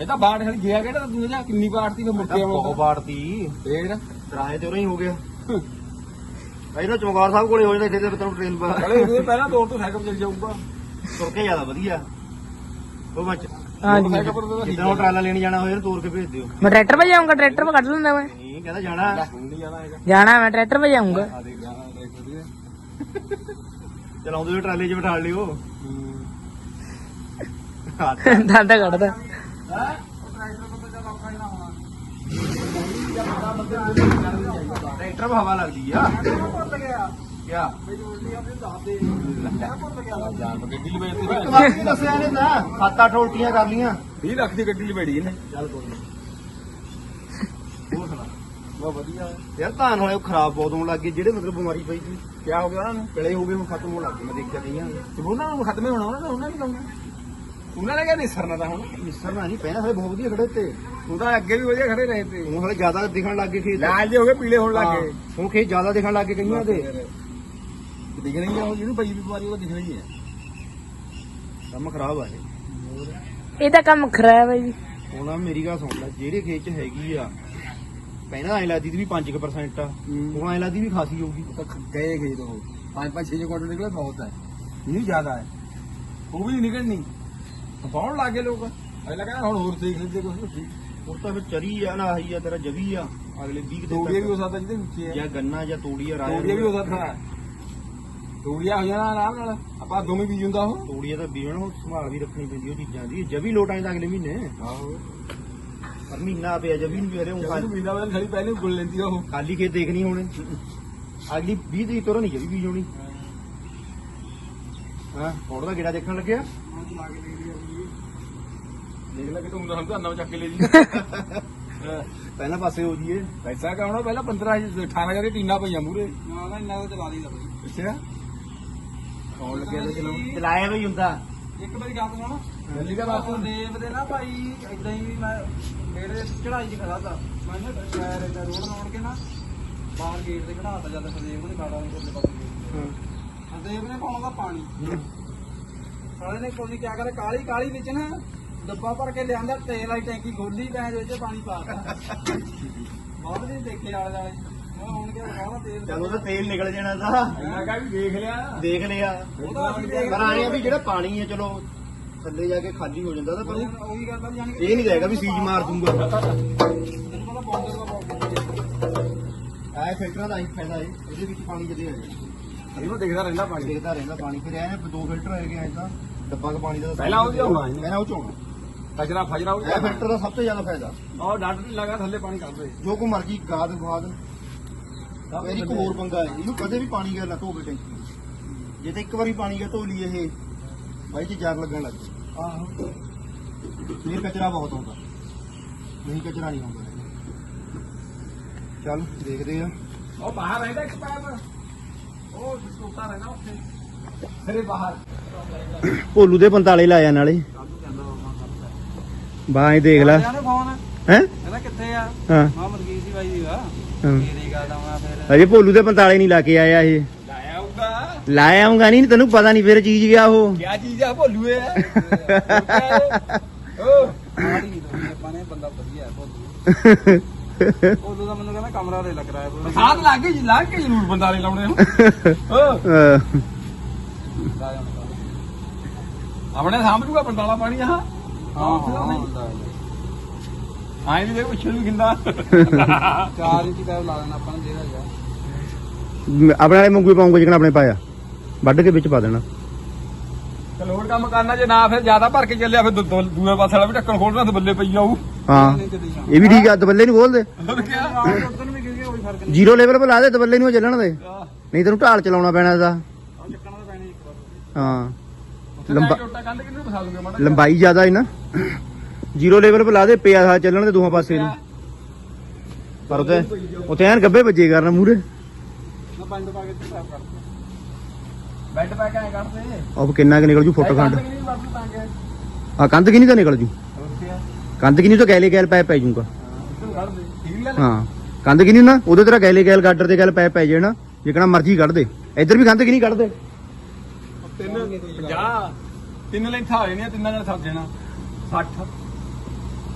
ਇਹ ਤਾਂ ਬਾੜ ਹਲ ਗਿਆ ਕਿਹੜਾ ਤੂੰ ਜਾ ਕਿੰਨੀ ਬਾੜਤੀ ਫਿਰ ਮੁੜ ਕੇ ਬਹੁਤ ਆਉਂਦਾ ਬਾੜਤੀ। ਫੇਰ? ਕਿਰਾਏ ਤੇ ਉਰੇ ਹੀ ਹੋ ਗਿਆ। ਇਹਨਾਂ ਚਮਕੌਰ ਸਾਹਿਬ ਕੋਲੇ ਹੋ ਜਾਂਦਾ ਇੱਥੇ ਤੇ ਤੈਨੂੰ ਟ੍ਰੇਨ ਪਾ। ਪਹਿਲਾਂ ਤੋੜ ਤੋਂ ਸਾਈਕਲ ਚੱਲ ਜਾਊਗਾ। ਤੁਰ ਕੇ ਜ਼ਿਆਦਾ ਵਧੀਆ। ਉਹ ਬੱਚ ਹਾਂਜੀ। ਪਰ ਜਿੱਦਾਂ ਉਹ ਟਰਾਲਾ ਲੈਣ ਜਾਣਾ ਹੋਇਆ ਤੋਰ ਕੇ ਭੇਜ ਦਿਓ। ਮੈਂ ਟਰੈਕਟਰ 'ਤੇ ਜਾਊਂਗਾ ਟਰੈਕਟਰ 'ਤੇ ਕੱਢ ਲੈਂਦਾ ਮੈਂ। ਨਹੀਂ ਕਹਿੰਦਾ ਜਾਣਾ। ਨਹੀਂ ਜਾਣਾ ਹੈਗਾ। ਜਾਣਾ ਮੈਂ ਟਰੈਕਟਰ ਵਧੀਆ ਚਲਾਉਂਦੇ ਹੋਏ ਟਰਾਲੇ 'ਚ ਬਿਠਾ ਲਿਓ। ਹੂੰ। ਦੰਦ ਕੱਢਦਾ। ਟਰੈਕਟਰ 'ਚ ਹਵਾ ਲੱਗਦੀ ਆ। ਕਿਆ ਜਾਨ ਗੱਡੀ ਲਵੇਤੀ ਬਾਕੀ ਦੱਸਿਆ ਨੇ ਤਾਂ। ਸੱਤ ਅੱਠ ਉਲਟੀਆਂ ਕਰ ਲੀਆਂ 20 ਲੱਖ ਦੀ ਗੱਡੀ ਲਵੇੜੀ ਇਹਨੇ। ਚੱਲ ਕੋਈ ਨੀ। ਹੋਰ ਸੁਣਾ। ਬਹੁਤ ਵਧੀਆ। ਯਾਰ ਧਾਨ ਵਾਲੇ ਉਹ ਖਰਾਬ ਬਹੁਤ ਹੋਣ ਲੱਗ ਗਏ ਜਿਹੜੇ ਮਤਲਬ ਬਿਮਾਰੀ ਪਈ ਸੀ। ਕੀ ਹੋ ਗਿਆ ਉਹਨਾਂ ਨੂੰ? ਪਿਲੇ ਹੋ ਗਏ ਹੁਣ ਖਤਮ ਹੋਣ ਲੱਗ ਗਏ ਮੈਂ ਦੇਖਿਆ ਕਈਆਂ ਤੇ ਉਹਨਾਂ ਨੂੰ ਖਤਮ ਹੋਣਾ ਉਹਨਾਂ ਨੇ ਉਹਨਾਂ ਨੇ ਲਾਉਣਾ। ਉਹਨਾਂ ਨੇ ਕਿਹਾ ਨਹੀਂ ਸਰਨਾ ਤਾਂ ਹੁਣ। ਮਿਸਰ ਨਾ ਨਹੀਂ ਪਹਿਲਾਂ ਸਾਰੇ ਬਹੁਤ ਵਧੀਆ ਖੜੇ ਤੇ। ਤਾਂ ਅੱਗੇ ਵੀ ਵਧੀਆ ਖੜੇ ਰਹੇ ਤੇ। ਹੁਣ ਹਲੇ ਜ਼ਿਆਦਾ ਦਿਖਣ ਲੱਗ ਗਏ ਖੇਤ। ਲਾਲ ਜੇ ਹੋ ਗਏ ਪੀਲੇ ਹੋਣ ਲੱਗ ਗਏ। ਹੁਣ ਖੇਤ ਜ਼ਿਆਦਾ ਦਿਖਣ ਲੱਗ ਗਏ ਕਈਆਂ ਦੇ। ਦਿਖ ਨਹੀਂ ਆ ਉਹ ਜਿਹਨੂੰ ਪਈ ਬਿਮਾਰੀ ਉਹ ਦਿਖ ਰਹੀ ਹੈ ਕੰਮ ਖਰਾਬ ਆ ਇਹ। ਇਹ ਤਾਂ ਕੰਮ ਖਰਾਬ ਹੈ ਜੀ। ਹੁਣ ਆ ਮੇਰੀ ਗੱਲ ਸੁਣ ਲੈ ਜਿਹੜੇ ਖੇਤ 'ਚ ਹੈਗੀ ਆ ਪਹਿਲਾਂ ਐ ਲੱਗਦੀ ਸੀ ਵੀ 5% ਆ ਹੁਣ ਐ ਲੱਗਦੀ ਵੀ ਖਾਸੀ ਹੋਊਗੀ ਤਾਂ ਗਏ ਗਏ ਤੋਂ ਪੰਜ ਪੰਜ ਛੇ ਛੇ ਕੁਆਂਟਲ ਨਿਕਲੇ ਬਹੁਤ ਹੈ ਨਹੀਂ ਜ਼ਿਆਦਾ ਹੈ ਉਹ ਵੀ ਨਹੀਂ ਨਿਕਲਣੀ। ਪਾਉਣ ਲੱਗੇ ਲੋਕ। ਅਗਲਾ ਕਹਿੰਦਾ ਹੁਣ ਹੋਰ ਦੇਖ ਲੈਂਦੇ ਕੁਝ ਹੁਣ ਤਾਂ ਫਿਰ ਚਰੀ ਆ ਨਾ ਆਹੀ ਆ ਤੇਰਾ ਜਵੀ ਆ। ਅਗਲੇ 20 ਤੋੜੀਆ ਵੀ ਹੋ ਸਕਦਾ ਜਿਹਦੇ ਵਿੱਚ ਹੈ ਜਾਂ ਗੰਨਾ ਜਾਂ ਤੋੜੀ ਆ ਰਾਜਾ ਤੋੜੀਆ ਵੀ ਹੋ ਸਕਦਾ ਤੋੜੀਆ ਹੋ ਜਾਣਾ ਆਰਾਮ ਨਾਲ। ਆਪਾਂ ਦੋਵੇਂ ਬੀਜ ਹੁੰਦਾ ਉਹ। ਤੋੜੀਆ ਤਾਂ ਬੀਜਣ ਹੁਣ ਸੰਭਾਲ ਵੀ ਰੱਖਣੀ ਪੈਂਦੀ ਉਹ ਚੀਜ਼ਾਂ ਦੀ। ਜਵੀ ਲੋਟ ਆਏ ਤਾਂ ਅਗਲੇ ਮਹੀਨੇ। ਆਹੋ। ਪਰ ਮਹੀਨਾ ਪਿਆ ਜਵੀ ਨੂੰ ਵੀ ਹਰੇ ਹੁਣ ਜਦੋਂ ਖਾਲੀ- ਬੀਜਦਾ ਬਦਲ ਖੜੀ ਪਹਿਲੇ ਗੁੱਲ ਲੈਂਦੀ ਆ ਉਹ। ਖਾਲੀ ਖੇਤ ਦੇਖਣੀ ਹੁਣ। ਅਗਲੀ 20 ਤਰੀਕ ਤੋਂ ਨਹੀਂ ਜਵੀ ਬੀਜ ਹੋਣੀ। ਹਾਂ ਫੋੜ ਦਾ ਗੇੜਾ ਦੇਖਣ ਲੱਗਿਆ। ਦੇਖ ਲੈ ਕਿ ਤੂੰ ਤਾਂ ਨਵ ਚੱਕ ਕੇ ਲੈ ਜੀ। (laughs) ਪਹਿਲਾਂ ਪਾਸੇ ਹੋ ਜੀਏ ਪੈਸਾ ਕਾਉਣਾ ਪਹਿਲਾਂ 15 18000 ਦੀ ਟੀਨਾ ਪਈਆਂ ਮੂਰੇ ਨਾ ਨਾ ਇੰਨਾ ਤਾਂ ਚਲਾ ਦੀ ਅੱਛਾ। ਕੌਣ ਲੱਗਿਆ ਤੇ ਚਲਾਉਣ ਚਲਾਇਆ ਵੀ ਹੁੰਦਾ? ਇੱਕ ਵਾਰੀ ਗੱਲ ਸੁਣ। ਦਿੱਲੀ ਦਾ ਬਾਪੂ ਬਾਪੂ ਦੇਵ ਦੇ ਨਾ ਭਾਈ ਇਦਾਂ ਹੀ ਮੈਂ ਮੇਰੇ ਚੜਾਈ 'ਚ ਖੜਾ ਤਾ। ਮੈਂ ਨਾ ਟਾਇਰ ਇਦਾਂ ਰੋਡ ਰੋੜ ਕੇ ਨਾ ਬਾਹਰ ਗੇਟ ਤੇ ਖੜਾਤਾ ਜਦ ਸਦੇਵ ਨੇ ਖਾੜਾ ਉਹਦੇ ਪਾਸੇ ਗੇਟ ਸਦੇਵ ਨੇ ਪਾਉਣਾ ਦਾ ਪਾਣੀ। ਨੇ ਕੋਈ ਕਿਆ ਕਰੇ ਕਾਲੀ ਕਾਲੀ ਵਿੱਚ ਨਾ ਡੱਬਾ ਭਰ ਕੇ ਲਿਆਂਦਾ ਤੇਲ ਵਾਲੀ ਟੈਂਕੀ ਖੋਲੀ ਪੈ ਜੋ ਚ ਪਾਣੀ ਪਾਤਾ ਬਾਅਦ ਵਿੱਚ ਦੇਖੇ ਆਲੇ ਵਾਲੇ ਚਲੋ ਤਾਂ ਤੇਲ ਨਿਕਲ ਜਾਣਾ ਦਾ ਮੈਂ ਕਹਾਂ ਵੀ ਦੇਖ ਲਿਆ। ਦੇਖ ਲਿਆ। ਉਹਦਾ ਅਸੀਂ ਦੇਖ ਪਰ ਆਏ ਆ ਵੀ ਜਿਹੜਾ ਪਾਣੀ ਹੈ ਚਲੋ ਥੱਲੇ ਜਾ ਕੇ ਖਾਲੀ ਹੋ ਜਾਂਦਾ ਤਾਂ ਪਰ ਉਹ- ਉਹੀ ਗੱਲ ਆ ਵੀ ਜਾਣੀ ਕਿ ਇਹ ਨਹੀਂ ਜਾਏਗਾ ਵੀ ਸੀਜ ਮਾਰ ਦੂੰਗਾ। ਤੈਨੂੰ ਪਤਾ ਬਾਉਂਡਰ ਦਾ ਬਹੁਤ ਆਏ ਫਿਲਟਰਾਂ ਦਾ ਹੀ ਫਾਇਦਾ ਹੈ ਇਹਦੇ ਵਿੱਚ ਪਾਣੀ ਜਦੇ ਆ ਜਾਂਦਾ ਇਹਨੂੰ ਦੇਖਦਾ ਰਹਿੰਦਾ ਪਾਣੀ। ਦੇਖਦਾ ਰਹਿੰਦਾ ਪਾਣੀ ਫਿਰ ਐ ਦੋ ਫਿਲਟਰ ਹੈਗੇ ਐ ਤਾਂ ਡੱਬਾ ਕ ਪਾਣੀ ਦਾ ਤਾਂ ਪਹਿਲਾਂ ਉਹ 'ਚ ਹੋਣਾ। ਪਹਿਲਾਂ ਉਹ ਚ ਹੋਣਾ ਕਚਰਾ ਫਜਰਾ ਉਹ ਇਹ ਫਿਲਟਰ ਦਾ ਸਭ ਤੋਂ ਜ਼ਿਆਦਾ ਫਾਇਦਾ। ਉਹ ਡੱਟ ਨਹੀਂ ਲਗਾ ਥੱਲੇ ਪਾਣੀ ਕੱਢਦੇ ਜੋ ਕੋ ਮਰਜ਼ੀ ਗਾਦ ਗਵਾਦ ਫਿਰ ਇੱਕ ਹੋਰ ਪੰਗਾ ਹੈ ਇਹਨੂੰ ਕਦੇ ਵੀ ਪਾਣੀ ਗਿਆ ਨਾ ਧੋਵੇ ਟੈਂਕੀ ਜੇ ਤੇ ਇੱਕ ਵਾਰੀ ਪਾਣੀ ਗਿਆ ਧੋ ਲਈ ਇਹ ਬਾਈ ਜੀ ਜਾਗ ਲੱਗਣ ਲੱਗ ਗਈ। ਆਹੋ। ਫਿਰ ਕਚਰਾ ਬਹੁਤ ਆਉਂਦਾ। ਨਹੀਂ ਕਚਰਾ ਨਹੀਂ ਆਉਂਦਾ ਚੱਲ ਦੇਖਦੇ ਆ। ਉਹ ਬਾਹਰ ਰਹਿੰਦਾ ਐਕਸਪਾਇਰ ਉਹ ਟੋਟਾ ਰਹਿੰਦਾ ਉੱਥੇ। ਫਿਰੇ ਬਾਹਰ। ਭੋਲੂ ਦੇ 45 ਲਾਇਆ ਨਾਲੇ। ਬਾਈ ਦੇਖ ਲੈ। ਨੇ ਫੋਨ। ਹੈ? ਕਹਿੰਦਾ ਕਿੱਥੇ ਆ? ਹਾਂ। ਮੈਂ ਮਰਗੀਤ ਸੀ ਬਾਈ ਦੀ ਵਾ ਹਾਂ। ਤੇਰੀ ਗੱਲ ਆਉਣਾ ਫਿਰ ਅਜੇ ਭੋਲੂ ਦੇ 45 ਨਹੀਂ ਲਾ ਕੇ ਆਇਆ ਇਹ। ਲਾਇਆ ਹੋਊਗਾ? ਲਾਇਆ ਆਉਂਗਾ ਨਹੀਂ ਤੈਨੂੰ ਪਤਾ ਨਹੀਂ ਫਿਰ ਚੀਜ਼ ਗਿਆ ਉਹ। ਕੀ ਚੀਜ਼ ਆ ਭੋਲੂਏ ਓ ਆੜੀ ਨਹੀਂ ਦੋਨੀ ਆਪਾਂ ਨੇ ਬੰਦਾ ਵਧੀਆ ਹੈ ਬਹੁਤ ਉਦੋਂ ਦਾ ਮੈਨੂੰ ਕਹਿੰਦਾ ਕਮਰਾ ਦੇ ਲੱਗ ਰਿਹਾ ਹੈ ਸਾਥ ਲੱਗ ਗਈ ਲੱਗ ਕੇ ਜ਼ਰੂਰ ਬੰਦਾ ਲੈ ਲਾਉਣੇ ਹੋ। ਓ ਅਹ, ਆਪਣੇ ਸਾਹਮਣੇ ਜੂਗਾ ਪਾਣੀ ਆ ਹਾਂ ਹਾਂ ਆਏ ਨਹੀਂ ਦੇ ਪੁੱਛਣ ਵੀ ਕਿੰਦਾ ਚਾਰ ਇੰਚ ਟਾਈਮ ਲਾ ਦੇਣਾ ਆਪਾਂ ਨੇ ਜਿਹੜਾ ਜਾ ਆਪਣੇ ਵਾਲੇ ਮੰਗੂ ਪਾਉਂਗਾ ਜਿਕਣਾ ਆਪਣੇ ਪਾਇਆ। ਵੱਢ ਕੇ ਵਿੱਚ ਪਾ ਦੇਣਾ। ਚਲੋ ਹੋਰ ਕੰਮ ਕਰਨਾ ਜੇ ਨਾ ਫਿਰ ਜ਼ਿਆਦਾ ਭਰ ਕੇ ਚੱਲਿਆ ਫਿਰ ਦੂ- ਦੂ- ਦੂਏ ਪਾਸੇ ਵਾਲਾ ਵੀ ਢੱਕਣ ਖੋਲਣਾ ਤੇ ਬੱਲੇ ਪਈ ਜਾਊ। ਹਾਂ। ਨਹੀਂ ਇਹ ਵੀ ਠੀਕ ਆ ਦਬੱਲੇ ਨੂੰ ਬੋਲ ਦੇ। ਹੋਰ ਕੀ ਉਦੋਂ ਵੀ ਕਿਉਂਕਿ ਕੋਈ ਫ਼ਰਕ ਨਹੀਂ। ਜ਼ੀਰੋ ਲੈਵਲ 'ਤੇ ਲਾ ਦੇ ਦਬੱਲੇ ਨੂੰ ਚੱਲਣ ਦੇ। ਨਹੀਂ ਤੈਨੂੰ ਢਾਲ ਚਲਾਉਣਾ ਪੈਣਾ ਇਹਦਾ। ਉਹ ਚੱਕਣਾ ਤਾਂ ਪੈਣਾ ਇੱਕ ਵਾਰ। ਹਾਂ। ਲੰਬਾ ਲੰਬਾ- ਟੋਟਾ ਕੰਧ ਕਿੰਨੂੰ ਫਸਾ ਦੂੰਗਾ ਮਾੜਾ ਲੰਬਾਈ ਜ਼ਿਆਦਾ ਹੈ ਨਾ। ਜ਼ੀਰੋ ਲੈਵਲ 'ਤੇ ਲਾ ਦੇ ਪਿਆ ਸਾ ਚੱਲਣ ਦੇ ਦੋਹਾਂ ਪਾਸੇ ਨੂੰ। ਪਰ ਉਤੇ ਉਤੇ ਐਨ ਗੱਬੇ ਵੱਜੇ ਕਰਨਾ ਮੂਰੇ ਮੈਂ ਪੰਜ ਪਾ ਕੇ ਸਾਫ਼ ਕਰ ਬੈੱਡ ਪੈ ਕੇ ਐ ਕੱਢਦੇ ਉਹ ਕਿੰਨਾ ਕਿ ਨਿਕਲ ਜੂ ਫੁੱਟ ਖੰਡ। ਨਹੀਂ ਆ ਕੰਧ ਕਿੰਨੀ ਤਾਂ ਨਿਕਲ ਜੂ? ਹੋਰ ਕੀ ਕਿੰਨੀ ਤਾਂ ਗੈਲੇ ਗੈਲ ਪੈ ਪੈ ਜੂਗਾ। ਇੱਧਰ ਕੱਢਦੇ ਠੀਕ ਲੈ ਹਾਂ ਕੰਧ ਕਿੰਨੀ ਨਾ ਉਹਦੇ ਤੇਰਾ ਗੈਲੇ ਗੈਲ ਗਾਡਰ ਤੇ ਗੱਲ ਪੈ ਪੈ ਜਾਣਾ। ਜਿਕਣਾ ਮਰਜ਼ੀ ਕੱਢ ਦੇ। ਇੱਧਰ ਵੀ ਕੰਧ ਕਿੰਨੀ ਕੱਢ ਦੇ। ਤਿੰਨ 50 ਤਿੰਨ ਲੈਂਥਾਂ ਹੋ ਜਾਣੀਆਂ ਤਿੰਨਾਂ ਨਾਲ ਸੱਜ ਜਾਣਾ। 60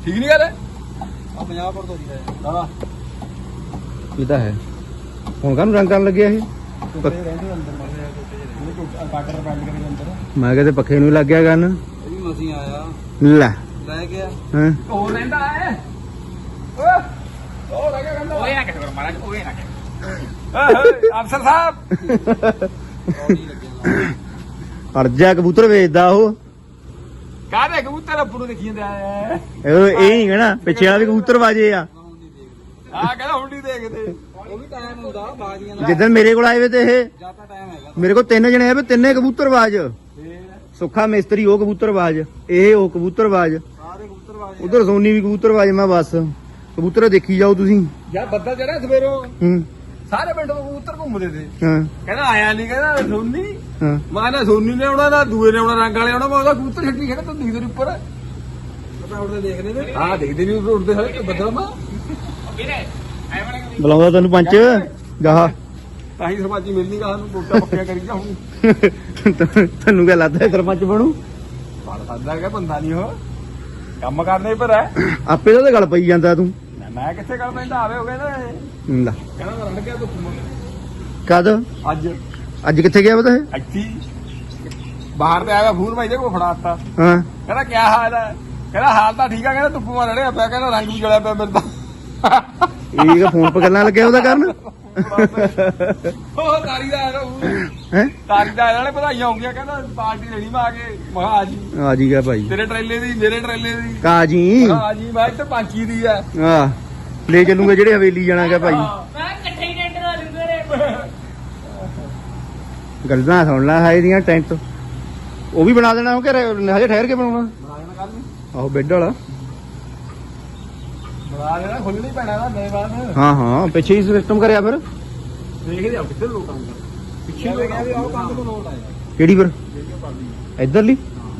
ਠੀਕ ਨਹੀਂ ਗੱਲ? ਆ 50 ਪਰ ਤੋਂ ਜੀ ਹੈ। ਹਾਂ ਇਹ ਤਾਂ ਹੈ। ਹੁਣ ਕਾਹਨੂੰ ਰੰਗ ਕਰਨ ਲੱਗਿਆ ਇਹ? ਟੁੱਟੇ ਰਹਿੰਦੇ ਅੰਦਰ ਮਰਦੇ ਆ ਟੁੱਟੇ ਜਿਹੇ ਕਾਟਰ ਬੈਂਡ ਕਰੇ ਅੰਦਰ। ਮੈਂ ਕਹਿੰਦੇ ਪੱਖੇ ਨੂੰ ਲੱਗ ਗਿਆ ਗਨ ਇਹ ਵੀ ਮਸੀਂ ਆਇਆ। ਲੈ। ਲੈ ਗਿਆ ਹਾਂ? ਉਹ ਰਹਿੰਦਾ ਹੈ? ਉਹ ਰਹਿ ਗਿਆ ਕਹਿੰਦਾ ਓਏ ਨਾ ਕਹਿ ਮਹਾਰਾਜ ਓਏ ਨਾ ਅਫਸਰ ਸਾਹਿਬ। ਅੜ ਜਾ ਕਬੂਤਰ ਵੇਚਦਾ ਉਹ। ਕਾਹਦੇ ਕਬੂਤਰ ਅੱਪੂ ਨੂੰ ਦੇਖੀ ਜਾਂਦੇ ਆ ਇਹ ਇਹ ਨਹੀਂ ਕਹਿਣਾ ਪਿੱਛੇ ਵਾਲਾ ਵੀ ਕਬੂਤਰ ਬਾਜੇ ਆ। ਆ ਕਹਿੰਦਾ ਹੁਣ ਨਹੀਂ ਦੇਖਦੇ ਉਹ ਵੀ ਟਾਈਮ ਹੁੰਦਾ ਬਾਜ਼ੀਆਂ ਦਾ। ਜਿੱਦਣ ਮੇਰੇ ਕੋਲ ਆਏ ਵੇ ਤੇ ਇਹ ਜਾਂ ਤਾਂ ਟਾਈਮ ਹੈਗਾ। ਮੇਰੇ ਕੋਲ ਤਿੰਨ ਜਣੇ ਆ ਵੇ ਤਿੰਨੇ ਕਬੂਤਰ ਬਾਜ ਫੇਰ? ਸੁੱਖਾ ਮਿਸਤਰੀ ਉਹ ਕਬੂਤਰ ਬਾਜ ਇਹ ਉਹ ਕਬੂਤਰ ਬਾਜ ਸਾਰੇ ਕਬੂਤਰ ਬਾਜ਼ੀ ਉਧਰ ਸੋਨੀ ਵੀ ਕਬੂਤਰ ਬਾਜ ਮੈਂ ਬਸ। ਕਬੂਤਰ ਦੇਖੀ ਜਾਓ ਤੁਸੀਂ। ਯਾਰ ਬੱਦਲ ਜਿਹੜਾ ਸਵੇਰੋਂ ਹੂੰ। ਸਾਰੇ ਪਿੰਡ ਕਬੂਤਰ ਘੁੰਮਦੇ ਤੇ। ਹਾਂ। ਕਹਿੰਦਾ ਆਇਆ ਨਹੀਂ ਕਹਿੰਦਾ ਸੋਨੀ। ਹਾਂ ਮੈਂ ਨਾ ਸੋਨੀ ਨੇ ਆਉਣਾ ਨਾ ਦੂਏ ਨੇ ਆਉਣਾ ਰੰਗ ਵਾਲੇ ਆਉਣਾ ਮੈਂ ਉਹਦਾ ਕਬੂਤਰ ਛੱਡੀ ਖੜਾ ਤੂੰ ਦਿਖਦੇ ਉੱਪਰ। ਪਤਾ ਉੱਡਦੇ ਦੇਖਦੇ ਨੇ। ਹਾਂ ਦੇਖਦੇ ਨਹੀਂ ਉੱਡਦੇ ਸਾਰੇ ਬੱਦਲ ਮਾ ਬੁਲਾਉਂਦਾ ਤੈਨੂੰ ਪੰਚ ਗਾਹ। ਤਾਂ ਹੀ ਸਰਪੰਚੀ ਮਿਲਣੀ ਗਾ ਸਾਨੂੰ ਵੋਟਾਂ ਪੱਕੀਆਂ ਕਰੀ ਜਾ ਹੁਣ। ਤੈਨੂੰ ਕਿਆ ਲੱਗਦਾ ਸਰਪੰਚ ਬਣੂ? ਸਕਦਾ ਕਿ ਬੰਦਾ ਨਹੀਂ ਉਹ। ਕੰਮ ਕਰਨੇ ਪਰ ਹੈ। ਆਪੇ ਤਾਂ ਗੱਲ ਪਈ ਜਾਂਦਾ ਤੂੰ। ਮੈਂ- ਮੈਂ ਕਿੱਥੇ ਕਰ ਪੈਂਦਾ ਆਵੇ ਹੋ ਗਿਆ ਨਾ ਇਹ। ਲੈ। ਕਹਿੰਦਾ ਰੜ ਗਿਆ ਤੂੰ ਕਦ? ਅੱਜ। ਅੱਜ ਕਿੱਥੇ ਗਿਆ ਪਤਾ ਇਹ ਇੱਥੇ ਹੀ। ਬਾਹਰ ਤੇ ਆਇਆ ਫੋਨ ਮੈਂ ਇਹਦੇ ਕੋਲ ਫੜਾਤਾ ਹਾਂ। ਕਹਿੰਦਾ ਕੀ ਹਾਲ ਹੈ ਕਹਿੰਦਾ ਹਾਲ ਤਾਂ ਠੀਕ ਆ ਕਹਿੰਦਾ ਧੁੱਪ ਮਾਰ ਰੜਿਆ ਪਿਆ ਕਹਿੰਦਾ ਰੰਗ ਵੀ ਜਲਿਆ ਪਿਆ ਮੇਰੇ ਤਾਂ। ਇਹ ਕਿ ਫੋਨ 'ਤੇ ਗੱਲਾਂ ਲੱਗਿਆ ਉਹਦਾ ਕਰਨ? ਉਹ ਤਾਰੀ ਦਾ ਆਇਆ ਉਹ ਹੈ? ਤਾਰੀ ਦਾ ਆਇਆ ਨਾਲੇ ਵਧਾਈਆਂ ਹੋਣਗੀਆਂ ਕਹਿੰਦਾ ਪਾਰਟੀ ਲੈਣੀ ਮੈਂ ਕੇ ਮੈਂ ਕਿਹਾ ਆ ਜੀ। ਆ ਜੀ ਗਿਆ ਭਾਈ। ਤੇਰੇ ਟਰੇਲੇ ਦੀ ਮੇਰੇ ਟਰੇਲੇ ਦੀ। ਕਿਹਾ ਆ ਜੀ ਮੈਂ ਇੱਥੇ ਪੰਚੀ ਦੀ ਆ। ਆ। ਲੈ ਚੱਲੂਗਾ ਜਿਹੜੇ ਹਵੇਲੀ ਜਾਣਾਗਾ ਭਾਈ ਮੈਂ ਇਕੱਠੇ ਹੀ ਟੈਂਟ ਲਾ ਲੂੰਗਾ ਰੇ ਗੱਲਾਂ ਸੁਣ ਲੈ ਹਾਏ ਦੀਆਂ ਟੈਂਟ। ਉਹ ਵੀ ਬਣਾ ਦੇਣਾ ਉਹ ਕਿ ਹਜੇ ਠਹਿਰ ਕੇ ਬਣਾਉਣਾ। ਬਣਾ ਦੇਣਾ ਕੱਲ ਨੂੰ ਆਹੋ ਬੈੱਡ ਵਾਲਾ। ਬਣਾ ਦੇਣਾ ਖੁੱਲਣੀ ਪੈਣਾ ਨਾ ਮੇਰੇ ਬਾਅਦ ਹਾਂ ਹਾਂ ਪਿੱਛੇ ਹੀ ਸਿਸਟਮ ਕਰਿਆ ਫਿਰ। ਦੇਖਦੇ ਆ ਕਿੱਥੇ ਲੋਕ ਆਉਂਦੇ ਪਿੱਛੇ ਪਿੱਛੇ ਗਿਆ ਵੀ ਆਹ ਕੰਧ ਤੋਂ ਲੋਟ ਆਇਆ ਕਿਹੜੀ ਫਿਰ? ਇਧਰਲੀ?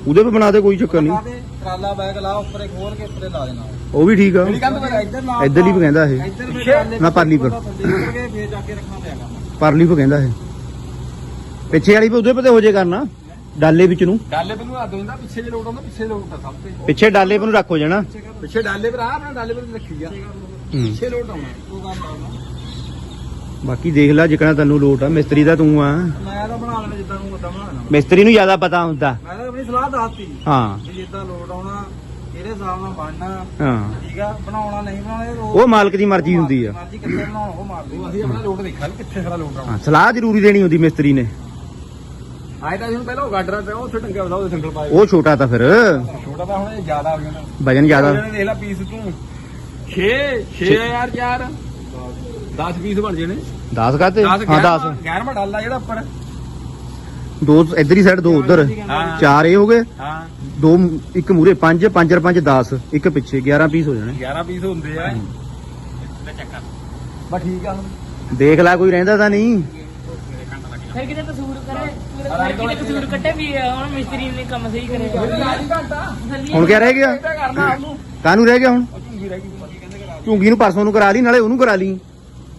ਉਹਦੇ ਵੀ ਬਣਾ ਦੇ ਕੋਈ ਚੱਕਰ ਨਹੀਂ। ਤੇ ਟਰਾਲਾ ਬੈਗ ਲਾ ਉੱਪਰ ਇੱਕ ਖੋਲ ਕੇ ਉੱਪਰੇ ਲਾ ਦੇਣਾ। ਉਹ ਵੀ ਠੀਕ ਆ। ਇੱਧਰ ਲਾ। ਇਧਰਲੀ ਵੀ ਕਹਿੰਦਾ ਇਹ। ਨਾ ਪਰਲੀ ਪਰ। ਪਰਲੀ ਵੀ ਕਹਿੰਦਾ ਇਹ। ਪਿੱਛੇ ਵਾਲੀ ਵੀ ਉਹਦੇ ਪਤੇ ਹੋ ਜੇ ਕਰਨਾ। ਡਾਲੇ ਵਿੱਚ ਨੂੰ। ਡਾਲੇ ਨੂੰ ਆ ਦੋ ਜਾਂਦਾ ਪਿੱਛੇ ਜੇ ਲੋਟ ਆਉਂਦਾ ਪਿੱਛੇ ਲੋਟ ਆ ਸਭ ਤੇ। ਪਿੱਛੇ ਡਾਲੇ ਨੂੰ ਰੱਖ ਹੋ ਜਾਣਾ। ਪਿੱਛੇ ਡਾਲੇ ਪਰ ਆ ਆਪਣਾ ਡਾਲੇ ਪਰ ਰੱਖੀ ਆ। ਪਿੱਛੇ ਲੋਟ ਆਉਣਾ। ਉਹ ਕੰਮ ਲਾਉਣਾ ਬਾਕੀ ਦੇਖ ਲੈ ਜਿਕਣਾ ਤੈਨੂੰ ਲੋਟ ਆ ਮਿਸਤਰੀ ਦਾ ਤੂੰ ਆ। ਮੈਂ ਤਾਂ ਬਣਾ ਲੈਣਾ ਜਿੱਦਾਂ ਨੂੰ ਉਦਾਂ ਬਣਾ ਲੈਣਾ। ਮਿਸਤਰੀ ਨੂੰ ਜ਼ਿਆਦਾ ਪਤਾ ਹੁੰਦਾ। ਮੈਂ ਤਾਂ ਆਪਣੀ ਸਲਾਹ ਦੱਸਤੀ। ਹਾਂ। ਵੀ ਜਿੱਦਾਂ ਲੋਟ ਆਉਣਾ ਇਹਦੇ ਹਿਸਾਬ ਨਾਲ ਬਣਨਾ। ਹਾਂ। ਠੀਕ ਆ ਬਣਾਉਣਾ ਨਹੀਂ ਬਣਾਉਣਾ ਉਹ ਮਾਲਕ ਦੀ ਮਰਜ਼ੀ ਹੁੰਦੀ ਆ। ਮਰਜ਼ੀ ਕਿੱਥੇ ਬਣਾਉਣਾ ਉਹ ਉਹ ਦੇ ਅਸੀਂ ਆਪਣਾ ਲੋਟ ਦੇਖਾਂ ਕਿੱਥੇ ਸਾਰਾ ਲੋਟ ਆਉਣਾ। ਹਾਂ ਸਲਾਹ ਜ਼ਰੂਰੀ ਦੇਣੀ ਹੁੰਦੀ ਮਿਸਤਰੀ ਨੇ। ਆਏ ਤਾਂ ਹੁਣ ਪਹਿਲਾਂ ਉਹ ਗਾਡਰਾਂ ਤੇ ਉਹ ਉੱਥੇ ਟੰਗਿਆ ਹੁੰਦਾ ਉਹਦੇ ਸਿੰਗਲ ਪਾਏ। ਉਹ ਛੋਟਾ ਤਾਂ ਫਿਰ। ਛੋਟਾ ਤਾਂ ਹੁਣ ਇਹ ਜ਼ਿਆਦਾ ਹੋ ਗਿਆ ਨਾ। ਵਜਨ ਜ਼ਿਆਦਾ। ਉਹਨੇ ਦੇਖ ਲੈ ਪੀਸ ਤੂੰ। 6 6000 4 10 ਪੀਸ ਬਣ ਜਣੇ। 10 ਕਾਤੇ? 10 ਹਾਂ 10 11ਵਾਂ ਡਾਲਾ ਜਿਹੜਾ ਉੱਪਰ। ਦੋ ਇਧਰ ਹੀ ਸਾਈਡ ਦੋ ਉਧਰ। ਹਾਂ। ਚਾਰ ਇਹ ਹੋ ਗਏ। ਹਾਂ। ਦੋ ਇੱਕ ਮੂਰੇ 5 5 5 10 ਇੱਕ ਪਿੱਛੇ 11 ਪੀਸ ਹੋ ਜਾਣੇ। 11 ਪੀਸ ਹੁੰਦੇ ਆ। ਬਸ ਠੀਕ ਆ ਹੁਣ। ਦੇਖ ਲੈ ਕੋਈ ਰਹਿੰਦਾ ਤਾਂ ਨਹੀਂ। ਫਿਰ ਕਿਤੇ ਕਸੂਰ ਕਰੇ। ਫਿਰ ਕਿਤੇ ਕਸੂਰ ਕੱਟੇ ਵੀ ਹੁਣ ਮਿਸਤਰੀ ਨੇ ਕੰਮ ਸਹੀ ਕਰਿਆ। ਹੁਣ ਕਿਆ ਰਹਿ ਗਿਆ? ਇੱਦਾਂ ਕਰਨਾ ਉਹਨੂੰ ਕਾਹਨੂੰ ਰਹਿ ਗਿਆ ਹੁਣ? ਝੁੰਗੀ ਰਹਿ ਗਈ ਕਹਿੰਦੇ ਕਰਾ ਝੂੰਗੀ ਨੂੰ ਪਰਸੋਂ ਨੂੰ ਕਰਾ ਲਈ ਨਾਲੇ ਉਹਨੂੰ ਕਰਾ ਲਈ।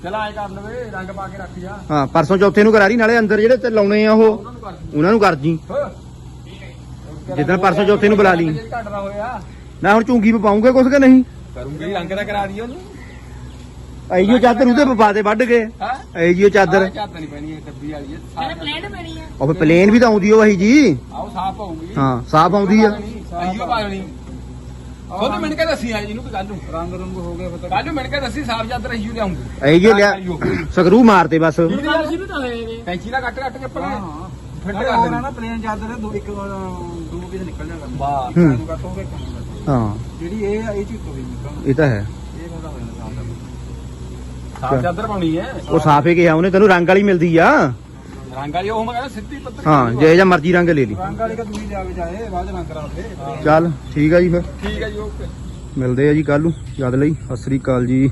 ਚਲ ਆਏ ਕਰ ਲਵੇ ਰੰਗ ਪਾ ਕੇ ਰੱਖ ਜਾ। ਹਾਂ ਪਰਸੋਂ ਚੌਥੇ ਨੂੰ ਕਰਾ ਲਈ ਨਾਲੇ ਅੰਦਰ ਜਿਹੜੇ ਤੇ ਲਾਉਣੇ ਆ ਉਹ ਉਹਨਾਂ ਨੂੰ ਕਰ ਜੀ ਜਿੱਦਾਂ ਪਰਸੋਂ ਚੌਥੇ ਨੂੰ ਬੁਲਾ ਲਈ। ਨਾ ਹੁਣ ਝੂੰਗੀ ਪਾਉਂਗੇ ਕੁਛ ਕਿ ਨਹੀਂ? ਕਰੂੰਗੀ ਰੰਗ ਦਾ ਕਰਾ ਦਿਓ ਉਹਨੂੰ। ਐਜੀਓ ਚਾਦਰ ਉਹਦੇ ਪੇ ਦੇ ਵੱਢ ਕੇ। ਹਾਂ? ਐਜੀਓ ਚਾਦਰ। ਝੱਤ ਨਹੀਂ ਪੈਣੀ ਇਹ ਡੱਬੀ ਵਾਲੀ ਹੈ ਕਹਿੰਦਾ ਪਲੇਨ ਪੈਣੀ ਆ ਉਹ ਪਲੇਨ ਵੀ ਤਾਂ ਆਉਂਦੀ ਉਹ ਵਹੀ ਜੀ ਆਓ ਸਾਫ਼ ਹੋਊਗੀ ਹਾਂ ਸਾਫ਼ ਆਉਂਦੀ ਆ। ਅਈਓ ਪਾ ਲੈਣੀ ਉਹਨੂੰ ਮਿੰਟ ਕੇ ਦੱਸੀ ਆ ਜਿਹਨੂੰ ਕੱਲ ਨੂੰ। ਰੰਗ ਰੰਗ ਹੋ ਗਏ ਫਿਰ ਕੱਲ ਨੂੰ ਮਿੰਟ ਕੇ ਦੱਸੀ ਸਾਫ਼ ਚਾਦਰ ਅਈਓ ਲਿਆਉਂਗੀ ਐਜੀਓ ਲਿਆ ਸਕਰੂ ਮਾਰਤੇ ਬਸ। ਕੈਂਚੀ ਨਾਲ ਕੱਟ ਕੱਟ ਕੇ ਹਾਂ ਹਾਂ। ਫਿੱਟ ਫਿਰ ਕਰ ਦੇਣੀ। ਨਾ ਪਲੇਨ ਚਾਦਰ ਹੈ ਦੋ ਇੱਕ ਦੋ ਪੀਸ ਨਿਕਲ ਜਾਣਾ ਵਾਹ। ਹੂੰ। ਹੋ ਹਾਂ ਜਿਹੜੀ ਇਹ ਇਹ ਚੀਜ਼ ਤੋਂ ਵੀ ਨਿਕਲ ਇਹ ਤਾਂ ਹੈ ਹੋ। ਸਾਫ਼ ਚਾਦਰ ਪਾਉਣੀ ਹੈ। ਉਹ ਸਾਫ਼ ਹੀ ਕਿਹਾ ਉਹਨੇ ਤੈਨੂੰ ਰੰਗ ਵਾਲੀ ਮਿਲਦੀ ਆ। ਰੰਗ ਵਾਲੀ ਉਹ ਮੈਂ ਕਹਿੰਦਾ ਸਿੱਧੀ ਪੱਤਰ ਹਾਂ ਜੇ ਜਾਂ ਮਰਜ਼ੀ ਰੰਗ ਲੈ ਲਈ। ਰੰਗ ਵਾਲੀ ਕਾ ਦੂਜੀ ਜਾਵੇ ਜਾਏ ਬਾਅਦ ਚ ਰੰਗ ਕਰਾ ਉੱਥੇ ਚੱਲ ਠੀਕ ਆ ਜੀ ਫਿਰ। ਠੀਕ ਹੈ ਜੀ ਓਕੇ। ਮਿਲਦੇ ਆ ਜੀ ਕੱਲ ਨੂੰ ਜਦ ਲਈ ਸਤਿ ਸ੍ਰੀ ਅਕਾਲ ਜੀ।